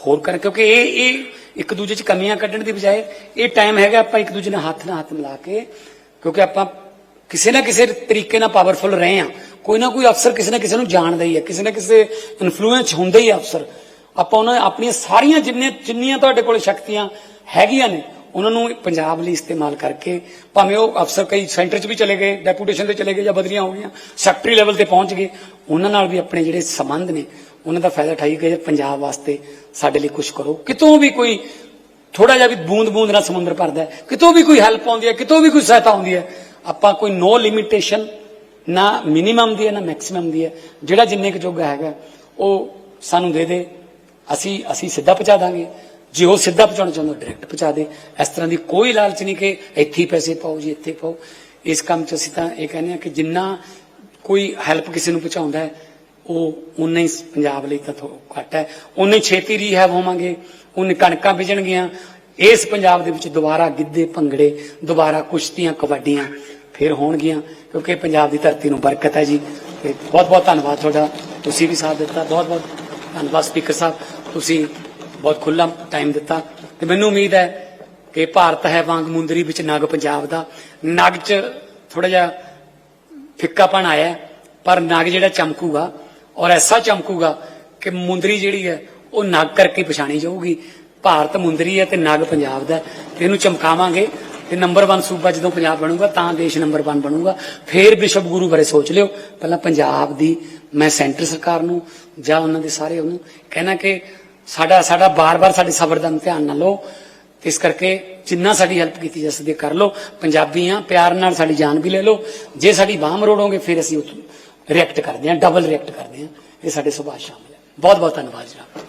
ਹੋਰ ਕਰ, ਕਿਉਂਕਿ ਇਹ ਇਹ ਇੱਕ ਦੂਜੇ 'ਚ ਕਮੀਆਂ ਕੱਢਣ ਦੀ ਬਜਾਏ ਇਹ ਟਾਈਮ ਹੈਗਾ ਆਪਾਂ ਇੱਕ ਦੂਜੇ ਨਾਲ ਹੱਥ ਨਾਲ ਹੱਥ ਮਿਲਾ ਕੇ, ਕਿਉਂਕਿ ਆਪਾਂ ਕਿਸੇ ਨਾ ਕਿਸੇ ਤਰੀਕੇ ਨਾਲ ਪਾਵਰਫੁਲ ਰਹੇ ਆ ਕੋਈ ਨਾ ਕੋਈ ਅਫਸਰ ਕਿਸੇ ਨਾ ਕਿਸੇ ਨੂੰ ਜਾਣਦਾ ਹੀ ਹੈ, ਕਿਸੇ ਨਾ ਕਿਸੇ ਇਨਫਲੂਐਂਸ ਹੁੰਦਾ ਹੀ ਹੈ ਅਫਸਰ। ਆਪਾਂ ਉਹਨਾਂ ਆਪਣੀਆਂ ਸਾਰੀਆਂ ਜਿੰਨੇ ਜਿੰਨੀਆਂ ਤੁਹਾਡੇ ਕੋਲ ਸ਼ਕਤੀਆਂ ਹੈਗੀਆਂ ਨੇ, ਉਹਨਾਂ ਨੂੰ ਪੰਜਾਬ ਲਈ ਇਸਤੇਮਾਲ ਕਰਕੇ ਭਾਵੇਂ ਉਹ ਅਫਸਰ ਕਈ ਸੈਂਟਰ 'ਚ ਵੀ ਚਲੇ ਗਏ, ਡੈਪੂਟੇਸ਼ਨ ਤੇ ਚਲੇ ਗਏ ਜਾਂ ਬਦਲੀਆਂ ਹੋ ਗਈਆਂ, ਸੈਕਟਰੀ ਲੈਵਲ ਤੇ ਪਹੁੰਚ ਗਏ, ਉਹਨਾਂ ਨਾਲ ਵੀ ਆਪਣੇ ਜਿਹੜੇ ਸੰਬੰਧ ਨੇ, ਉਹਨਾਂ ਦਾ ਫਾਇਦਾ ਉਠਾਈ ਗਏ ਪੰਜਾਬ ਵਾਸਤੇ ਸਾਡੇ ਲਈ ਕੁਝ ਕਰੋ। ਕਿਤੋਂ ਵੀ ਕੋਈ ਥੋੜਾ ਜਿਹਾ ਵੀ ਬੂੰਦ ਬੂੰਦ ਨਾਲ ਸਮੁੰਦਰ ਭਰਦਾ ਹੈ, ਕਿਤੋਂ ਵੀ ਕੋਈ ਹੈਲਪ ਆਉਂਦੀ ਹੈ, ਕਿਤੋਂ ਵੀ ਕੋਈ ਸਹਾਇਤਾ ਆਉਂਦੀ ਹੈ, ਆਪਾਂ ਕੋਈ ਨੋ ਲਿਮਿਟੇਸ਼ਨ ਨਾ ਮਿਨੀਮਮ ਦੀ ਹੈ, ਨਾ ਮੈਕਸਿਮਮ ਦੀ ਹੈ। ਜਿਹੜਾ ਜਿੰਨੇ ਕੁ ਜੋਗਾ ਹੈਗਾ, ਉਹ ਸਾਨੂੰ ਦੇ ਦੇ। ਅਸੀਂ ਅਸੀਂ ਸਿੱਧਾ ਪਹੁੰਚਾ ਦਾਂਗੇ। ਜੇ ਉਹ ਸਿੱਧਾ ਪਹੁੰਚਾਉਣਾ ਚਾਹੁੰਦਾ ਡਾਇਰੈਕਟ ਪਹੁੰਚਾ ਦੇ। ਇਸ ਤਰ੍ਹਾਂ ਦੀ ਕੋਈ ਲਾਲਚ ਨਹੀਂ ਕਿ ਇੱਥੇ ਪੈਸੇ ਪਾਓ ਜੀ, ਇੱਥੇ ਪਾਓ। ਇਸ ਕੰਮ 'ਚ ਅਸੀਂ ਤਾਂ ਇਹ ਕਹਿੰਦੇ ਆ ਕਿ ਜਿੰਨਾ ਕੋਈ ਹੈਲਪ ਕਿਸੇ ਨੂੰ ਪਹੁੰਚਾਉਂਦਾ ਹੈ, ਉਹ ਉਨਾ ਹੀ ਪੰਜਾਬ ਲਈ ਤਾਂ ਘੱਟ ਹੈ। ਉਨੇ ਛੇਤੀ ਰੀਹੈਵ ਹੋਵਾਂਗੇ ਉਨੇ ਕਣਕਾਂ ਵਿਜਣਗੀਆਂ ਇਸ ਪੰਜਾਬ ਦੇ ਵਿੱਚ ਦੁਬਾਰਾ ਗਿੱਧੇ ਭੰਗੜੇ, ਦੁਬਾਰਾ ਕੁਸ਼ਤੀਆਂ, ਕਬੱਡੀਆਂ ਫਿਰ ਹੋਣਗੀਆਂ, ਕਿਉਂਕਿ ਪੰਜਾਬ ਦੀ ਧਰਤੀ ਨੂੰ ਬਰਕਤ ਹੈ ਜੀ। ਤੇ ਬਹੁਤ ਬਹੁਤ ਧੰਨਵਾਦ ਤੁਹਾਡਾ। ਤੁਸੀਂ ਵੀ ਸਾਥ ਦਿੱਤਾ। ਬਹੁਤ ਬਹੁਤ ਧੰਨਵਾਦ ਸਪੀਕਰ ਸਾਹਿਬ। ਤੁਸੀਂ ਬਹੁਤ ਖੁੱਲਾ ਟਾਈਮ ਦਿੱਤਾ। ਤੇ ਮੈਨੂੰ ਉਮੀਦ ਹੈ ਕਿ ਭਾਰਤ ਹੈ ਵਾਂਗ ਮੁੰਦਰੀ ਵਿੱਚ ਨਗ ਪੰਜਾਬ ਦਾ। ਨਗ 'ਚ ਥੋੜਾ ਜਿਹਾ ਫਿੱਕਾਪਣ ਆਇਆ ਪਰ ਨਗ ਜਿਹੜਾ ਚਮਕੂਗਾ, ਔਰ ਐਸਾ ਚਮਕੂਗਾ ਕਿ ਮੁੰਦਰੀ ਜਿਹੜੀ ਹੈ, ਉਹ ਨਗ ਕਰਕੇ ਪਛਾਣੀ ਜਾਊਗੀ। ਭਾਰਤ ਮੁੰਦਰੀ ਹੈ ਤੇ ਨਗ ਪੰਜਾਬ ਦਾ ਇਹਨੂੰ ਚਮਕਾਵਾਂਗੇ। ਤੇ ਨੰਬਰ 1 ਸੂਬਾ ਜਦੋਂ ਪੰਜਾਬ ਬਣੂਗਾ, ਤਾਂ ਦੇਸ਼ ਨੰਬਰ 1 ਬਣੂਗਾ। ਫੇਰ ਵਿਸ਼ਵ ਗੁਰੂ ਬਾਰੇ ਸੋਚ ਲਿਓ। ਪਹਿਲਾਂ ਪੰਜਾਬ ਦੀ, ਮੈਂ ਸੈਂਟਰ ਸਰਕਾਰ ਨੂੰ ਜਾਂ ਉਹਨਾਂ ਦੇ ਸਾਰੇ ਉਹਨੂੰ ਕਹਿਣਾ ਕਿ ਸਾਡਾ ਸਾਡਾ ਬਾਰ-ਬਾਰ ਸਾਡੇ ਸਬਰ ਦਾ ਇਮਤਿਹਾਨ ਨਾ ਲਓ ਇਸ ਕਰਕੇ ਜਿੰਨਾ ਸਾਡੀ ਹੈਲਪ ਕੀਤੀ ਜਾ ਸਕਦੀ ਹੈ ਕਰ ਲਓ। ਪੰਜਾਬੀ ਆ ਪਿਆਰ ਨਾਲ ਸਾਡੀ ਜਾਨ ਵੀ ਲੈ ਲਓ। ਜੇ ਸਾਡੀ ਬਾਹ ਮਰੋੜੋਗੇ ਫਿਰ ਅਸੀਂ ਰਿਐਕਟ ਕਰਦੇ ਹਾਂ ਡਬਲ ਰਿਐਕਟ ਕਰਦੇ ਹਾਂ। ਇਹ ਸਾਡੇ ਸੁਭਾਅ ਸ਼ਾਮਿਲ ਹੈ। ਬਹੁਤ ਬਹੁਤ ਧੰਨਵਾਦ ਜਨਾਬ